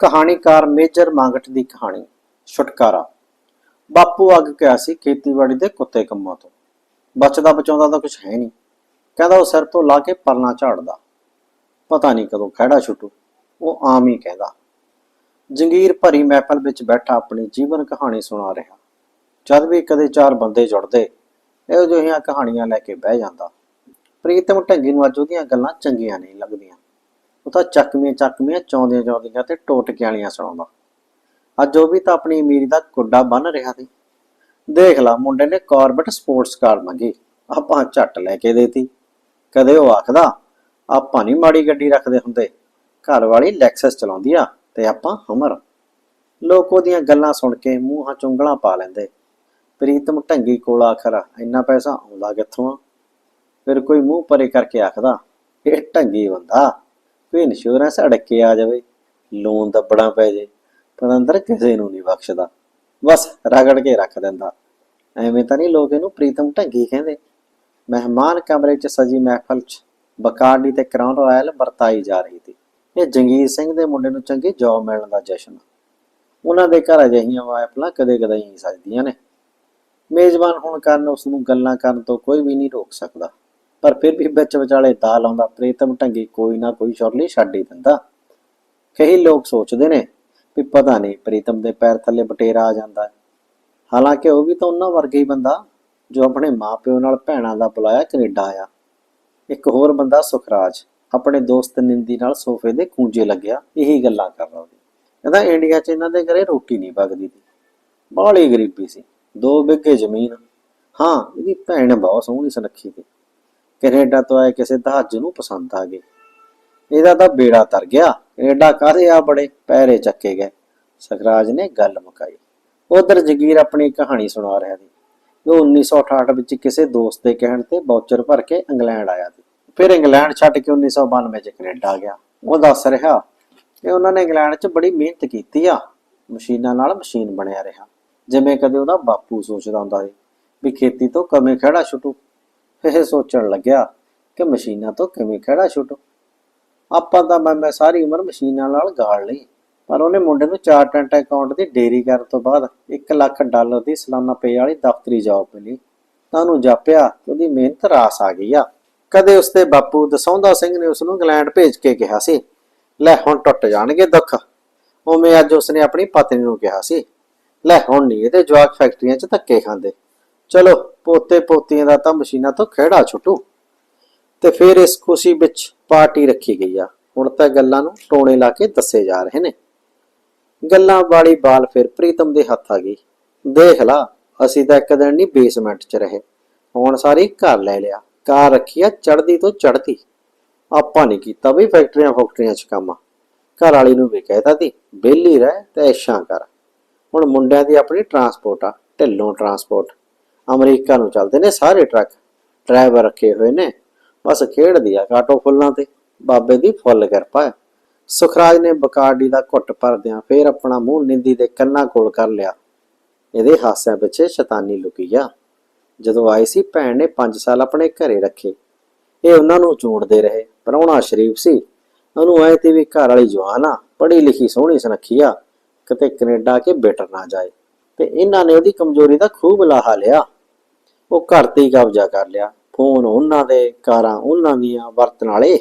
ਕਹਾਣੀਕਾਰ ਮੇਜਰ ਮੰਗਟ ਦੀ ਕਹਾਣੀ, ਛੁਟਕਾਰਾ। ਬਾਪੂ ਅੱਗ ਗਿਆ ਸੀ ਖੇਤੀਬਾੜੀ ਦੇ ਕੁੱਤੇ ਕੰਮਾਂ ਤੋਂ। ਬਚਦਾ ਬਚਾਉਂਦਾ ਤਾਂ ਕੁਝ ਹੈ ਨਹੀਂ। ਕਹਿੰਦਾ ਉਹ ਸਿਰ ਤੋਂ ਲਾ ਕੇ ਪਰਨਾ ਝਾੜਦਾ। ਪਤਾ ਨਹੀਂ ਕਦੋਂ ਖਹਿੜਾ ਛੁੱਟੂ। ਉਹ ਆਮ ਹੀ ਕਹਿੰਦਾ। ਜੰਗੀਰ ਭਰੀ ਮਹਿਫਲ ਵਿੱਚ ਬੈਠਾ ਆਪਣੀ ਜੀਵਨ ਕਹਾਣੀ ਸੁਣਾ ਰਿਹਾ। ਜਦ ਵੀ ਕਦੇ ਚਾਰ ਬੰਦੇ ਜੁੜਦੇ, ਇਹੋ ਜਿਹੀਆਂ ਕਹਾਣੀਆਂ ਲੈ ਕੇ ਬਹਿ ਜਾਂਦਾ। ਪ੍ਰੀਤਮ ਢੰਗੀ ਨੂੰ ਅੱਜ ਉਹਦੀਆਂ ਗੱਲਾਂ ਚੰਗੀਆਂ ਨਹੀਂ ਲੱਗਦੀਆਂ। ਉਹ ਤਾਂ ਚੱਕਵੀਆਂ ਚੱਕਵੀਆਂ ਚੌਂਦੀਆਂ ਚੌਂਦੀਆਂ ਤੇ ਟੋਟਕੇ ਵਾਲੀਆਂ ਸੁਣਾਉਂਦਾ। ਅੱਜ ਉਹ ਵੀ ਤਾਂ ਆਪਣੀ ਅਮੀਰੀ ਦਾ ਕੁੱਡਾ ਬੰਨ ਰਿਹਾ ਸੀ। ਦੇਖ ਲਾ, ਮੁੰਡੇ ਨੇ ਕਾਰਬਟ ਸਪੋਰਟਸ ਕਾਰ ਮੰਗੀ, ਆਪਾਂ ਝੱਟ ਲੈ ਕੇ ਦੇਤੀ। ਕਦੇ ਉਹ ਆਖਦਾ, ਆਪਾਂ ਨਹੀਂ ਮਾੜੀ ਗੱਡੀ ਰੱਖਦੇ ਹੁੰਦੇ, ਘਰ ਵਾਲੀ ਲੈਕਸਸ ਚਲਾਉਂਦੀ ਆ ਤੇ ਆਪਾਂ ਹਮਰ ਲੋਕ ਉਹਦੀਆਂ ਗੱਲਾਂ ਸੁਣ ਕੇ ਮੂੰਹਾਂ ਚੁੰਗਲਾਂ ਪਾ ਲੈਂਦੇ। ਪ੍ਰੀਤਮ ਢੰਗੀ ਕੋਲ ਆਖਰ, ਇੰਨਾ ਪੈਸਾ ਆਉਂਦਾ ਕਿੱਥੋਂ ਆ? ਫਿਰ ਕੋਈ ਮੂੰਹ ਪਰੇ ਕਰਕੇ ਆਖਦਾ, ਇਹ ਢੰਗੀ ਬੰਦਾ। ਕੋਈ ਇੰਸ਼ੋਰੈਂਸ ਅੜਕ ਆ ਜਾਵੇ ਲੋਨ ਦੱਬਣਾ ਪੈ ਜੇ ਪਤੰਦਰ ਕਿਸੇ ਨੂੰ ਨਹੀਂ ਬਖਸ਼ਦਾ। ਬਸ ਰਗੜ ਕੇ ਰੱਖ ਦਿੰਦਾ। ਐਵੇਂ ਤਾਂ ਨਹੀਂ ਲੋਕ ਇਹਨੂੰ ਪ੍ਰੀਤਮ ਢੰਗੀ ਕਹਿੰਦੇ। ਮਹਿਮਾਨ ਕਮਰੇ 'ਚ ਸਜੀ ਮਹਿਫਲ 'ਚ ਬਕਾਰਡੀ ਤੇ ਕਰਾਊਨ ਰਾਇਲ ਵਰਤਾਈ ਜਾ ਰਹੀ ਸੀ। ਇਹ ਜੰਗੀਰ ਸਿੰਘ ਦੇ ਮੁੰਡੇ ਨੂੰ ਚੰਗੀ ਜੌਬ ਮਿਲਣ ਦਾ ਜਸ਼ਨ। ਉਹਨਾਂ ਦੇ ਘਰ ਅਜਿਹੀਆਂ ਮਹਿਫਲਾਂ ਕਦੇ-ਕਦੇ ਹੀ ਸਜਦੀਆਂ ਨੇ। ਮੇਜ਼ਬਾਨ ਹੋਣ ਕਾਰਨ ਉਸ ਨੂੰ ਗੱਲਾਂ ਕਰਨ ਤੋਂ ਕੋਈ ਵੀ ਨਹੀਂ ਰੋਕ ਸਕਦਾ। ਪਰ ਫਿਰ ਵੀ ਵਿੱਚ ਵਿਚਾਲੇ ਦਾ ਆਉਂਦਾ ਪ੍ਰੀਤਮ ਢੰਗੀ ਕੋਈ ਨਾ ਕੋਈ ਸ਼ੁਰਲੀ ਛੱਡ ਹੀ ਦਿੰਦਾ। ਕਈ ਲੋਕ ਸੋਚਦੇ ਨੇ ਵੀ ਪਤਾ ਨਹੀਂ ਪ੍ਰੀਤਮ ਦੇ ਪੈਰ ਥੱਲੇ ਬਟੇਰਾ ਆ ਜਾਂਦਾ ਹੈ। ਹਾਲਾਂਕਿ ਉਹ ਵੀ ਤਾਂ ਉਹਨਾਂ ਵਰਗਾ ਹੀ ਬੰਦਾ ਜੋ ਆਪਣੇ ਮਾਪਿਓ ਨਾਲ ਭੈਣਾਂ ਦਾ ਬੁਲਾਇਆ ਕੈਨੇਡਾ ਆਇਆ। ਇੱਕ ਹੋਰ ਬੰਦਾ ਸੁਖਰਾਜ ਆਪਣੇ ਦੋਸਤ ਨਿੰਦੀ ਨਾਲ ਸੋਫੇ ਦੇ ਕੂੰਜੇ ਲੱਗਿਆ, ਇਹੀ ਗੱਲਾਂ ਕਰ ਰਿਹਾ ਸੀ। ਕਹਿੰਦਾ ਇੰਡੀਆ 'ਚ ਇਹਨਾਂ ਦੇ ਘਰੇ ਰੋਟੀ ਨਹੀਂ ਪੱਕਦੀ ਸੀ। ਬਾਹਲੀ ਗਰੀਬੀ ਸੀ। ਦੋ ਬਿੱਗੇ ਜ਼ਮੀਨ। ਹਾਂ, ਇਹਦੀ ਭੈਣ ਬਹੁਤ ਸੋਹਣੀ ਸੁਨੱਖੀ ਸੀ। ਕੈਨੇਡਾ ਤੋਂ ਆਏ ਕਿਸੇ ਦਹਾਜ ਨੂੰ ਪਸੰਦ ਆ ਗਏ। ਇਹਦਾ ਤਾਂ ਬੇੜਾ ਤਰ ਗਿਆ। ਕੈਨੇਡਾ ਕਾਹਦੇ ਆ ਬੜੇ? ਪੈਰੇ ਚੱਕੇ ਗਏ। ਸਖਰਾਜ ਨੇ ਗੱਲ ਮੁਕਾਈ। ਉਧਰ ਜਗੀਰ ਆਪਣੀ ਕਹਾਣੀ ਸੁਣਾ ਰਿਹਾ ਸੀ। ਉਹ 1968 ਵਿੱਚ ਕਿਸੇ ਦੋਸਤ ਦੇ ਕਹਿਣ ਤੇ ਬਾਊਚਰ ਭਰ ਕੇ ਇੰਗਲੈਂਡ ਆਇਆ ਸੀ। ਫਿਰ ਇੰਗਲੈਂਡ ਛੱਡ ਕੇ 1992 ਚ ਕੈਨੇਡਾ ਗਿਆ। ਉਹ ਦੱਸ ਰਿਹਾ ਕਿ ਉਹਨਾਂ ਨੇ ਇੰਗਲੈਂਡ 'ਚ ਬੜੀ ਮਿਹਨਤ ਕੀਤੀ ਆ। ਮਸ਼ੀਨਾਂ ਨਾਲ ਮਸ਼ੀਨ ਬਣਿਆ ਰਿਹਾ। ਜਿਵੇਂ ਕਦੇ ਉਹਦਾ ਬਾਪੂ ਸੋਚਦਾ ਹੁੰਦਾ ਸੀ ਵੀ ਖੇਤੀ ਤੋਂ ਕਮੇ ਖੜਾ ਛੁੱਟੂ। ਇਹ ਸੋਚਣ ਲੱਗਿਆ ਕਿ ਮਸ਼ੀਨਾਂ ਤੋਂ ਕਿਵੇਂ ਖੜਾ ਛੁੱਟੋ। ਆਪਾਂ ਤਾਂ ਮੈਂ ਮੈਂ ਸਾਰੀ ਉਮਰ ਮਸ਼ੀਨਾਂ ਨਾਲ ਗਾਲ ਲਈ, ਪਰ ਉਹਨੇ ਮੁੰਡੇ ਨੂੰ ਚਾਰਟੈਂਟ ਅਕਾਊਂਟ ਦੀ ਡੇਰੀ ਕਰਨ ਤੋਂ ਬਾਅਦ 1 ਲੱਖ ਡਾਲਰ ਦੀ ਸਾਲਾਨਾ ਪੇ ਵਾਲੀ ਦਫ਼ਤਰੀ ਜੌਬ ਮਿਲੀ। ਤਾਂ ਉਹਨੂੰ ਜਾਪਿਆ ਕਿ ਉਹਦੀ ਮਿਹਨਤ ਰਾਸ ਆ ਗਈ ਆ। ਕਦੇ ਉਸਦੇ ਬਾਪੂ ਦਸੌਂਦਾ ਸਿੰਘ ਨੇ ਉਸ ਨੂੰ ਇੰਗਲੈਂਡ ਭੇਜ ਕੇ ਕਿਹਾ ਸੀ, ਲੈ ਹੁਣ ਟੁੱਟ ਜਾਣਗੇ ਦੁੱਖ। ਉਵੇਂ ਅੱਜ ਉਸਨੇ ਆਪਣੀ ਪਤਨੀ ਨੂੰ ਕਿਹਾ ਸੀ, ਲੈ ਹੁਣ ਨਹੀਂ ਇਹਦੇ ਜਵਾਕ ਫੈਕਟਰੀਆਂ 'ਚ ਧੱਕੇ ਖਾਂਦੇ। ਚਲੋ, ਪੋਤੇ ਪੋਤੀਆਂ ਦਾ ਤਾਂ ਮਸ਼ੀਨਾਂ ਤੋਂ ਖਿਹੜਾ ਛੁੱਟੂ। ਤੇ ਫਿਰ ਇਸ ਖੁਸ਼ੀ ਵਿੱਚ ਪਾਰਟੀ ਰੱਖੀ ਗਈ ਆ। ਹੁਣ ਤਾਂ ਗੱਲਾਂ ਨੂੰ ਟੋਣੇ ਲਾ ਕੇ ਦੱਸੇ ਜਾ ਰਹੇ ਨੇ। ਗੱਲਾਂ ਵਾਲੀ ਬਾਲ ਫਿਰ ਪ੍ਰੀਤਮ ਦੇ ਹੱਥ ਆ ਗਈ। ਦੇਖ ਲਾ, ਅਸੀਂ ਤਾਂ ਇੱਕ ਦਿਨ ਨਹੀਂ ਬੇਸਮੈਂਟ 'ਚ ਰਹੇ। ਹੁਣ ਸਾਰੀ ਘਰ ਲੈ ਲਿਆ। ਕਾਰ ਰੱਖੀ ਆ ਚੜਦੀ ਤੋਂ ਚੜਦੀ ਆਪਾਂ ਨਹੀਂ ਕੀਤਾ ਵੀ ਫੈਕਟਰੀਆਂ ਫੈਕਟਰੀਆਂ 'ਚ ਕੰਮ। ਘਰ ਵਾਲੀ ਨੂੰ ਵੀ ਕਹਿਤਾ ਸੀ ਬੇਲੀ ਰਹਿ ਤੇ ਐਸ਼ਾਂ ਕਰ। ਹੁਣ ਮੁੰਡਿਆਂ ਦੀ ਆਪਣੀ ਟਰਾਂਸਪੋਰਟ ਆ, ਢਿੱਲੋਂ ਟਰਾਂਸਪੋਰਟ ਅਮਰੀਕਾ ਨੂੰ ਚੱਲਦੇ ਨੇ, ਸਾਰੇ ਟਰੱਕ ਡਰਾਈਵਰ ਰੱਖੇ ਹੋਏ ਨੇ। ਬਸ ਖੇਡਦੀ ਆ ਕਾਟੋ ਫੁੱਲਾਂ ਤੇ। ਬਾਬੇ ਦੀ ਫੁੱਲ ਕਿਰਪਾ ਹੈ। ਸੁਖਰਾਜ ਨੇ ਬਕਾਰਡੀ ਦਾ ਘੁੱਟ ਭਰਦਿਆਂ ਫੇਰ ਆਪਣਾ ਮੂੰਹ ਨਿੰਦੀ ਦੇ ਕੰਨਾਂ ਕੋਲ ਕਰ ਲਿਆ। ਇਹਦੇ ਹਾਸਿਆਂ ਪਿੱਛੇ ਸ਼ੈਤਾਨੀ ਲੁਕੀ ਆ। ਜਦੋਂ ਆਏ ਸੀ, ਭੈਣ ਨੇ 5 ਸਾਲ ਆਪਣੇ ਘਰੇ ਰੱਖੇ। ਇਹ ਉਹਨਾਂ ਨੂੰ ਚੂੰਡਦੇ ਰਹੇ। ਪ੍ਰਾਹੁਣਾ ਸ਼ਰੀਫ ਸੀ। ਉਹਨੂੰ ਐ ਤੇ ਵੀ ਘਰ ਵਾਲੀ ਜਵਾਨ ਆ। ਪੜ੍ਹੀ ਲਿਖੀ, ਸੋਹਣੀ ਸੁਨੱਖੀ ਆ। ਕਿਤੇ ਕੈਨੇਡਾ ਕੇ ਬੇਟਰ ਨਾ ਜਾਏ। ਤੇ ਇਹਨਾਂ ਨੇ ਉਹਦੀ ਕਮਜ਼ੋਰੀ ਦਾ ਖੂਬ ਲਾਹਾ ਲਿਆ। ਉਹ ਘਰ ਤੇ ਹੀ ਕਬਜ਼ਾ ਕਰ ਲਿਆ। ਫੋਨ ਉਹਨਾਂ ਦੇ, ਕਾਰਾਂ ਉਹਨਾਂ ਦੀਆਂ, ਵਰਤਣ ਵਾਲੇ